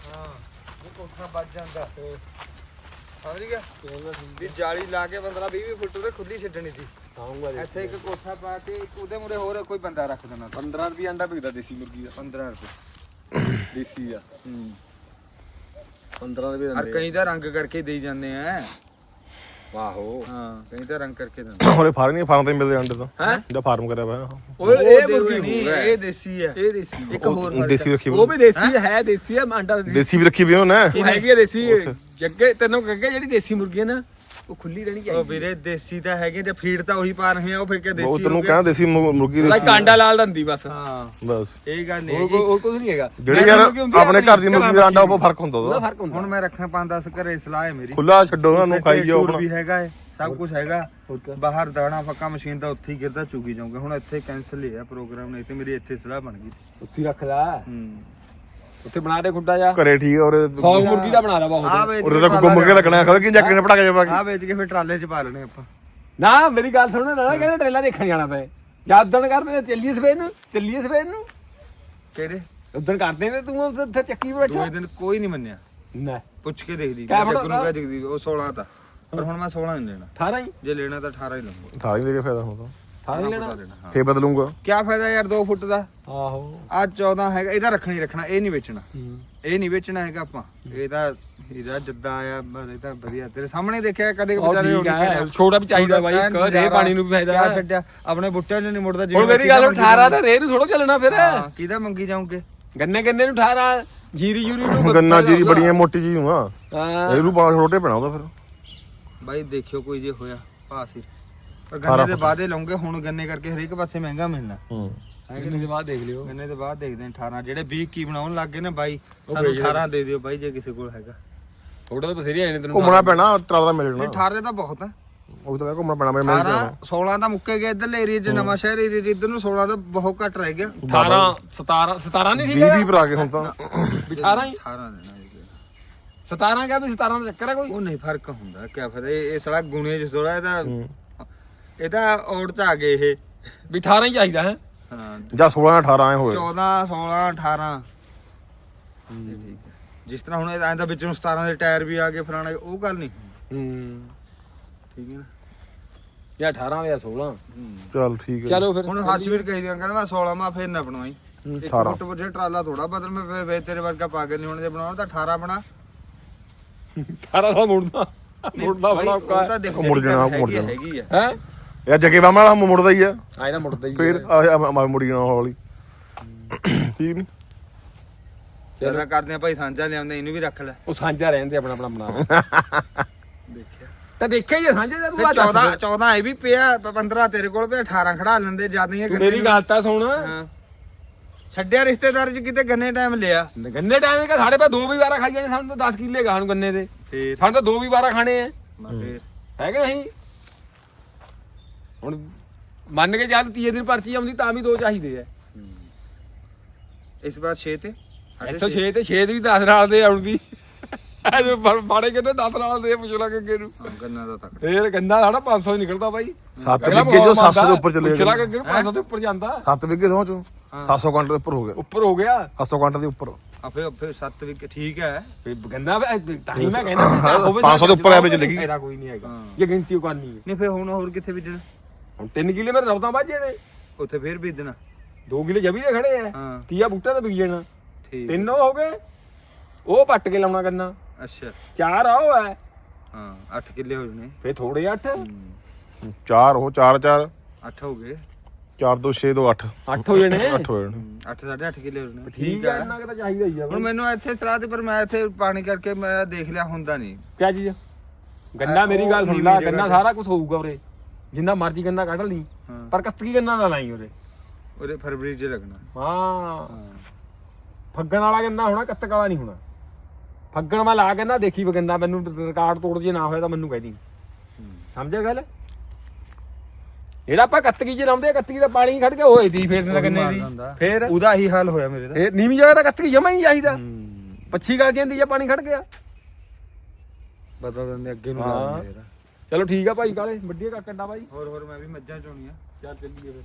ਹਾਂ ਇਹ ਕੋਠਾ ਵੱਜ ਜਾਂਦਾ। ਸਮਝ ਗਿਆ? ਵੀ ਜਾਲੀ ਲਾ ਕੇ 15 20 ਫੁੱਟ ਉਹਦੇ ਖੁੱਲੀ ਛੱਡਣੀ ਸੀ। ਆਉਂਗਾ ਇੱਥੇ ਇੱਕ ਕੋਠਾ ਪਾ ਕੇ ਇੱਕ ਉਹਦੇ ਮੂਰੇ ਹੋਰ ਕੋਈ ਬੰਦਾ ਰੱਖ ਦੇਣਾ। 15 ਰੁਪਏ ਅੰਡਾ ਵਿਕਦਾ ਦੇਸੀ ਮੁਰਗੀ ਦਾ। 15 ਰੁਪਏ। <coughs> ਦੇਸੀ ਆ। ਹੂੰ। 15 ਰੁਪਏ ਔਰ ਕਈ ਦਾ ਰੰਗ ਕਰਕੇ ਦੇਈ ਜਾਂਦੇ ਆ। ਵਾਹੋ ਹਾਂ। ਕਈ ਤਾਂ ਰੰਗ ਕਰਕੇ ਦਿੰਦੇ। <laughs> ਉਹਦੇ ਫਾਰਮ ਨਹੀਂ ਫਾਰਮ ਤੇ ਮਿਲਦੇ ਅੰਡੇ ਤਾਂ। ਹੈ? ਜਿਹੜਾ ਫਾਰਮ ਕਰਿਆ ਹੋਇਆ। ਓਏ ਇਹ ਉਹ ਮੁਰਗੀ ਨਹੀਂ, ਹੋਰ ਹੈ। ਇਹ ਦੇਸੀ ਹੈ। ਇਹ ਦੇਸੀ ਇੱਕ ਹੋਰ ਦੇਸੀ ਰੱਖੀ ਉਹ ਵੀ ਦੇਸੀ ਹੈ ਦੇਸੀ ਹੈ ਅੰਡਾ ਦੇਸੀ ਦੇਸੀ ਵੀ ਰੱਖੀ ਵੀ ਉਹਨੇ। ਉਹ ਹੈਗੀ ਆ ਦੇਸੀ। ਜੱਗੇ ਤੈਨੂੰ ਕਹਿੰਗੇ ਜਿਹੜੀ ਦੇਸੀ ਮੁਰਗੀ ਹੈ ਨਾ ਉਹ ਖੁੱਲੀ ਰਹਿਣੀ ਉਹ ਚਾਹੀਦੀ ਵੀਰੇ ਦੇਸੀ ਤਾਂ ਹੈਗੇ ਤੇ ਫੀਡ ਤਾਂ ਉਹੀ ਪਾ ਰਹੇ ਆ ਉਹ ਫਿਰ ਕਿ ਦੇਸੀ ਉਹ ਤੈਨੂੰ ਹੋ ਗਏ। ਕਹਿੰਦਾ ਮੁਰਗੀ ਉਹਦਾ ਦੇਸੀ ਕਾਂਡਾ ਲਾਲ ਦੰਦੀ ਬਸ। ਹਾਂ। ਬਸ। ਇਹ ਗੱਲ ਨਹੀਂ ਉਹ ਹੈਗੀ। ਉਹ ਕੁਝ ਨਹੀਂ ਹੈਗਾ। ਜਿਹੜੀ ਯਾਰ ਆ ਆਪਣੇ ਘਰ ਦੀ ਮੁਰਗੀ ਦਾ ਅੰਡਾ ਉਹ ਫ਼ਰਕ ਹੁੰਦਾ ਉਹਦਾ। ਉਹਦਾ ਫ਼ਰਕ ਹੁੰਦਾ। ਹੁਣ ਮੈਂ ਰੱਖਣਾ ਪੰਜ 10 ਘਰੇ ਸਲਾਹ ਹੈ ਮੇਰੀ। ਖੁੱਲਾ ਛੱਡੋ ਉਹਨਾਂ ਨੂੰ ਖਾਈ ਜਾਓ ਆਪਣਾ। ਵੀ ਹੈਗਾ ਹੈ ਸਭ ਕੁਝ ਹੈਗਾ। ਹੋਰ ਕਿਆ? ਬਾਹਰ ਦਾਣਾ ਫੱਕਾ ਮਸ਼ੀਨ ਦਾ ਉੱਥੇ ਹੀ ਗਿਰਦਾ ਚੁਗੀ ਜਾਊਗਾ। ਹੁਣ ਇੱਥੇ ਕੈਨਸਲ ਹੀ ਹੈ ਪ੍ਰੋਗਰਾਮ ਨਹੀਂ ਤੇ ਮੇਰੀ ਇੱਥੇ ਸਲਾਹ ਬਣ ਗਈ। ਉੱਥੇ ਰੱਖ ਲੈ। ਹੂੰ। ਉੱਥੇ ਬਣਾ ਦੇ ਖੁੱਡਾ ਜਾ। ਘਰੇ ਠੀਕ ਔਰ 100 ਮੁਰਗੀ ਦਾ ਬਣਾ ਲਾ ਆ ਬਹੁਤ ਵੇਚ ਉਰੇ ਤਾਂ ਗੁੰਮ ਕੇ ਲੱਗਣਾ ਕਿ ਜੱਕ ਨੇ ਪਟਾ ਕੇ ਜਾਵਾ ਆ ਵੇਚ ਕੇ ਫਿਰ ਟਰਾਲੇ 'ਚ ਪਾ ਲੈਣੇ ਆਪਾਂ। ਨਾ ਮੇਰੀ ਗੱਲ ਸੁਣ ਨਾ ਨਾ ਕਹਿੰਦੇ ਟ੍ਰੇਲਾ ਦੇਖਣ ਜਾਣਾ ਪਏ ਜਾਂ ਉਦਣ ਕਰਦੇ ਤੇ ਚੱਲੀਏ ਸਵੇਰ ਨੂੰ ਚੱਲੀਏ ਸਵੇਰ ਨੂੰ। ਕਿਹੜੇ? ਉਦਣ ਕਰਦੇ ਤੇ ਤੂੰ ਉੱਥੇ- ਚੱਕੀ 'ਤੇ ਦੋ ਬੈਠਾ ਦਿਨ ਕੋਈ ਨਹੀਂ ਮੰਨਿਆ। ਨਾ। ਪੁੱਛ ਕੇ ਦੇਖਦੀ ਕਿਆ ਜੱਗੂ ਫੜਾ ਨੂੰ। ਕਹ ਜਗਦੀ ਉਹ 16 ਤਾਂ ਪਰ ਹੁਣ ਮੈਂ 16 ਨਹੀਂ ਲੈਣਾ। 18 ਹੀ। ਜੇ ਲੈਣਾ ਤਾਂ 18 ਹੀ ਲਵਾਂਗਾ ਥਾਲੀ ਦੇ ਕੇ ਫਾਇਦਾ ਹੁੰਦਾ 18 ਹੀ ਲੈਣਾ ਲੈਣਾ ਫੇਰ ਬਦਲੂੰਗਾ। ਕੀ ਫਾਇਦਾ ਯਾਰ 2 ਫੁੱਟ ਦਾ? ਆਹੋ। ਆ 14 ਹੈਗਾ ਇਹਦਾ ਰੱਖਣੀ ਰੱਖਣਾ ਇਹ ਨਹੀਂ ਵੇਚਣਾ। ਇਹ ਨਹੀਂ ਵੇਚਣਾ ਹੈਗਾ ਆਪਾਂ। ਇਹ ਤਾਂ ਇਹਦਾ ਜਿੱਦਾਂ ਆਇਆ ਬਸ ਇਹ ਤਾਂ ਵਧੀਆ। ਤੇਰੇ ਸਾਹਮਣੇ ਦੇਖਿਆ ਕਦੇ ਉਹ ਵਿਚਾਰੇ ਠੀਕ ਹੈ ਛੋਟਾ ਵੀ ਚਾਹੀਦਾ ਬਾਈ ਇੱਕ ਰੇ ਪਾਣੀ ਨੂੰ ਵੀ ਫਾਇਦਾ। ਕਿਆ ਹੈ। ਛੱਡਿਆ? ਆਪਣੇ ਬੁੱਟਿਆਂ 'ਚ ਨਹੀਂ ਮੁੜਦਾ ਹੁਣ ਮੇਰੀ ਗੱਲ 18 ਦਾ ਰੇ ਨੂੰ ਥੋੜਾ ਚੱਲਣਾ ਫਿਰ। ਹਾਂ ਕਿਹਦਾ ਮੰਗੀ ਜਾਉਂਗੇ ਗੰਨੇ ਗੰਨੇ ਨੂੰ 18 ਜੀਰੀ ਜੂਰੀ ਨੂੰ ਗੰਨਾ ਜੀਰੀ ਬੜੀਆਂ ਮੋਟੀ ਜੀ ਨੂੰ ਆ ਹਾਂ। ਇਹਨੂੰ ਪਾਣਾ ਛੋਟੇ ਪੈਣਾ ਉਹਦਾ ਫਿਰ। ਬਾਈ ਦੇਖਿਓ ਕੋਈ ਜੇ ਹੋਇਆ ਪਾਸ ਹੀ ਪਰ ਗੰਨੇ ਦੇ ਬਾਅਦੇ ਲਾਉਂਗੇ ਹੁਣ ਗੰਨੇ ਕਰਕੇ ਹਰੇਕ ਪਾਸੇ ਮਹਿੰਗਾ ਮਿਲਣਾ। ਹੂੰ। ਗੰਨੇ ਦੇ ਬਾਅਦ ਦੇਖ ਲਿਓ। ਗੰਨੇ ਦੇ ਬਾਅਦ ਦੇਖਦੇ ਹਾਂ 18 ਜਿਹੜੇ 20 ਕੀ ਬਣਾਉਣ ਲੱਗ ਗਏ ਨੇ ਬਾਈ ਸਾਨੂੰ 18 ਦੇ ਦਿਓ ਬਾਈ ਜੇ ਕਿਸੇ ਕੋਲ ਹੈਗਾ। ਥੋੜਾ ਤਾਂ ਬਥੇਰੀ ਆਏ ਨੇ ਤੈਨੂੰ ਘੁੰਮਣਾ ਪੈਣਾ ਟਰਾਲਾ ਦਾ ਮਿਲ ਜਾਣਾ 18 ਤਾਂ ਬਹੁਤ ਹੈ। ਉਹ ਤਾਂ ਘੁੰਮਣਾ ਪੈਣਾ ਮੇਰੇ ਮਿਲ 18 ਜਾਣਾ। 16 ਤਾਂ ਮੁੱਕੇ ਗਏ ਇਧਰਲੇ ਏਰੀਆ 'ਚ ਨਵਾਂ ਸ਼ਹਿਰ ਏਰੀਆ 'ਚ ਇਧਰ ਨੂੰ 16 ਤਾਂ ਬਹੁਤ ਘੱਟ ਰਹਿ ਗਿਆ। 18 17 17 ਨਹੀਂ ਠੀਕ 20 ਹੈ 20 ਪਰ ਆ ਗਏ ਹੁਣ ਤਾਂ। ਵੀ 18 ਹੀ 18 ਦੇਣਾ ਜੀ 17 ਕਿਹਾ ਵੀ 17 ਦਾ ਚੱਕਰ ਹੈ ਕੋਈ? ਉਹ ਨਹੀਂ ਫ਼ਰਕ ਹੁੰਦਾ। ਕਿਆ ਫਾਇਦਾ ਇਹ ਇਹ ਸਾਲਾ ਗੁਣੇ ਜਿ ਥੋੜਾ ਇਹਦਾ ਇਹਦਾ ਔੜ ਚ ਆ ਗਏ ਇਹ। ਵੀ 18 ਹੀ ਚਾਹੀਦਾ ਹੈ। ਹਾਂ ਜਾਂ 16 18 ਐ ਹੋਏ। 14 16 18 ਇਹ ਠੀਕ ਹੈ। ਜਿਸ ਤਰ੍ਹਾਂ ਹੁਣ ਐਂ ਤਾਂ ਵਿੱਚ ਨੂੰ 17 ਦੇ ਟਾਇਰ ਵੀ ਆ ਗਏ ਫਲਾਣਾ ਉਹ ਗੱਲ ਨਹੀਂ। ਹੂੰ। ਠੀਕ ਹੈ ਨਾ? ਜਾਂ 18 ਜਾਂ 16 ਚੱਲ ਠੀਕ ਹੈ। ਚਲੋ ਫਿਰ ਹੁਣ ਹਰਸ਼ਵੀਰ ਕਹੀ ਦਿਆਂ ਕਹਿੰਦਾ ਮੈਂ 16 ਮਾ ਫੇਰ ਨਾ ਬਣਵਾਈ ਇੱਕ 18 ਫੁੱਟ ਵੱਡੇ ਟਰਾਲਾ ਥੋੜਾ ਬਦਲ ਮੈਂ ਵੇ- ਤੇਰੇ ਵਰਗਾ ਪਾ ਕੇ ਨਹੀਂ ਹੁਣ ਜੇ ਬਣਾਉਣਾ ਤਾਂ 18 ਬਣਾ। 18 ਦਾ ਮੁੜਦਾ ਮੁੜਦਾ ਬੜਾ ਉਹ ਤਾਂ ਦੇਖ ਮੁੜ ਜਾਣਾ, ਮੁੜ ਜਾਣਾ। ਹੈਗੀ ਆ। ਹੈ? ਯਾਰ ਜੱਗੇ ਬਾਮਾ ਵਾਲਾ ਮੁੜਦਾ ਹੀ ਆ। ਆਏ ਨਾ ਮੁੜਦਾ ਹੀ ਫਿਰ ਆ ਮੁੜੀ ਜਾਣਾ ਹੌਲੀ। ਠੀਕ ਨਹੀਂ ਚਲੋ। ਕਰਦੇ ਆ ਭਾਈ ਸਾਂਝਾ ਲਿਆਉਂਦੇ ਇਹਨੂੰ ਵੀ ਰੱਖ ਲੈ। ਉਹ ਸਾਂਝਾ ਰਹਿਣ ਦੇ ਆਪਣਾ ਆਪਣਾ ਬਣਾ ਦੇਖਿਆ। ਤਾਂ ਦੇਖਿਆ ਹੀ ਸਾਂਝੇ ਦਾ ਤੂੰ ਆ 14 14 ਇਹ ਵੀ ਪਿਆ 15 ਤੇਰੇ ਕੋਲ ਪਿਆ 18 ਖੜਾ ਲੈਂਦੇ ਜਿਆਦੀਆਂ ਤੂੰ ਮੇਰੀ ਗੱਲ ਤਾਂ ਸੁਣ। ਹਾਂ। ਛੱਡਿਆ ਰਿਸ਼ਤੇਦਾਰ ਚ ਕਿਤੇ ਗੰਨੇ ਟਾਈਮ ਲਿਆ। ਗੰਨੇ ਟਾਈਮ ਕਾ ਸਾਡੇ ਪਾ ਦੋ ਵੀ ਵਾਰਾ ਖਾਈ ਜਾਣੇ ਸਾਨੂੰ ਤਾਂ 10 ਕਿੱਲੇ ਗਾਣ ਗੰਨੇ ਦੇ। ਫੇਰ। ਸਾਨੂੰ ਤਾਂ ਦੋ ਵੀ ਵਾਰਾ ਖਾਣੇ ਆ। ਫੇਰ। ਹੈ ਕਿ ਨਹੀਂ? ਹੁਣ ਮੰਨ ਕੇ ਚੱਲ ਤੀਏ ਦਿਨ ਪਰਚੀ ਆਉਂਦੀ ਤਾਂ ਵੀ ਦੋ ਚਾਹੀਦੇ ਆ। ਇਸ ਵਾਰ 6 ਤੇ? 106 ਤੇ 6 ਦੀ 10 ਨਾਲ ਦੇ ਆਉਣ ਦੀ। ਐ ਬਾੜੇ ਕਹਿੰਦੇ 10 ਨਾਲ ਦੇ ਪੁੱਛ ਲਾ ਅੱਗੇ ਨੂੰ। ਗੰਨਾ ਦਾ ਤੱਕ। ਫੇਰ ਗੰਨਾ ਸਾਡਾ 500 ਹੀ ਨਿਕਲਦਾ ਬਾਈ। ਸੱਤ ਅਗਲਾ ਵਿੱਗੇ ਜੋ ਮਾਲ 700 ਦੇ ਉੱਪਰ ਚਲੇ ਪੁੱਛ ਲਾ ਅੱਗੇ ਨੂੰ 500 ਦੇ ਉੱਪਰ ਜਾਂਦਾ। 7 ਵਿੱਗੇ ਤੋਂ ਚੋਂ 700 ਕੁਇੰਟਲ ਦੇ ਉੱਪਰ ਹੋ ਗਿਆ। ਉੱਪਰ ਹੋ ਗਿਆ। 700 ਕੁਇੰਟਲ ਦੇ ਉੱਪਰ। ਆਪੇ ਆਪੇ 7 ਵੀ ਠੀਕ ਹੈ। ਫੇ ਗੰਨਾ ਵੀ- ਤਾਂ ਹੀ ਮੈਂ ਕਹਿੰਦਾ ਵੀ ਤਾਂ ਹੋਵੇ 500 ਦੇ ਉੱਪਰ ਐਵੇਂ ਚੱਲੇਗੀ। ਇਹਦਾ ਕੋਈ ਨਹੀਂ ਹੈਗਾ। ਇਹ ਗਿਣਤੀ ਕਰਨੀ ਹੈ। ਨਹੀਂ ਫੇਰ ਹੁਣ ਹੋਰ ਕਿੱਥੇ ਬੀਜਣਾ ਹੁਣ 3 ਕਿੱਲੇ ਮੇਰੇ ਰੌਤਾਂ ਵੱਜੇ ਨੇ ਉੱਥੇ ਫੇਰ ਬੀਜਣਾ 2 ਕਿੱਲੇ ਜਵੀ ਦੇ ਖੜੇ ਆ। ਹਾਂ। ਤੀਆ ਬੂਟਾ ਤੇ ਵਿਕ ਜਾਣਾ ਠੀਕ। ਤਿੰਨ ਉਹ ਹੋ ਗਏ। ਉਹ ਪੱਟ ਕੇ ਲਾਉਣਾ ਗੰਨਾ। ਅੱਛਾ। ਚਾਰ ਆ ਉਹ ਹੈ। ਹਾਂ 8 ਕਿੱਲੇ ਹੋ ਜਣੇ। ਫੇ ਥੋੜੇ 8 4 ਉਹ 4 4 8 ਹੋ ਗਏ। 4 2 6 2 8 8 ਹੋ ਜਾਣੇ। 8 ਹੋ ਜਾਣੇ। 8 8.5 ਕਿੱਲੇ ਹੋ ਜਣੇ। ਠੀਕ ਹੈ ਇੰਨਾ ਕਿ ਤਾਂ ਚਾਹੀਦਾ ਹੀ ਆ ਹੁਣ ਮੈਨੂੰ ਇੱਥੇ ਸਲਾਹ ਤੇ ਪਰ ਮੈਂ ਇੱਥੇ ਪਾਣੀ ਕਰਕੇ ਮੈਂ ਦੇਖ ਲਿਆ ਹੁੰਦਾ ਨਹੀਂ। ਕਿਆ ਚੀਜ਼ ਗੰਨਾ ਮੇਰੀ ਗੱਲ ਸੁਣ ਲੈ ਗੰਨਾ। ਸਾਰਾ ਕੁਝ ਹੋਊਗਾ ਉਰੇ। ਜਿੰਨਾ ਮਰਜ਼ੀ ਗੰਨਾ ਕੱਢ ਲਈ ਹਾਂ। ਪਰ ਕੱਤਕੀ ਗੰਨਾ ਨਾ ਲਾਈ ਉਰੇ ਉਹਦੇ ਫਰਵਰੀ 'ਚ ਲੱਗਣਾ। ਹਾਂ। ਹਾਂ। ਫੱਗਣ ਵਾਲਾ ਗੰਨਾ ਹੋਣਾ ਕੱਤਕ ਵਾਲਾ ਨਹੀਂ ਹੋਣਾ। ਫੱਗਣ ਵਾਲਾ ਆ ਗੰਨਾ ਦੇਖੀ ਵੀ ਗੰਨਾ ਮੈਨੂੰ ਰਿਕਾਰਡ ਤੋੜ ਜੇ ਨਾ ਹੋਇਆ ਤਾਂ ਮੈਨੂੰ ਕਹਿ ਦੀ ਸਮਝਿਆ ਗੱਲ? ਜਿਹੜਾ ਆਪਾਂ ਕੱਤਕੀ ਚ ਲਾਉਂਦੇ ਆ ਕੱਤਕੀ ਦਾ ਪਾਣੀ ਖੜ ਕੇ ਹੋਏ ਦੀ ਫੇਰ ਨਾ ਗੰਨੇ ਦੀ। ਫੇਰ ਉਹਦਾ ਹੀ ਹਾਲ ਹੋਇਆ ਮੇਰੇ ਦਾ। ਫੇਰ ਨੀਵੀਂ ਜਗ੍ਹਾ ਤਾਂ ਕੱਤਕੀ ਜਮਾ ਹੀ ਨਹੀਂ ਚਾਹੀਦਾ ਪੱਛੀ ਗਲ ਜਾਂਦੀ ਆ ਪਾਣੀ ਖੜ ਗਿਆ। ਬਤਾ ਦਿੰਦੇ ਅੱਗੇ ਨੂੰ ਹਾਂ। ਲਾਉਂਦੇ ਯਾਰ ਚਲੋ ਠੀਕ ਆ ਭਾਈ ਕਾਲੇ ਵੱਡੀਆਂ ਕੱਕੰਡਾ ਭਾਈ ਹੋਰ ਹੋਰ ਮੈਂ ਵੀ ਮੱਝਾਂ ਚੋਣੀਆਂ। ਚੱਲ ਚੱਲੀਏ ਫਿਰ।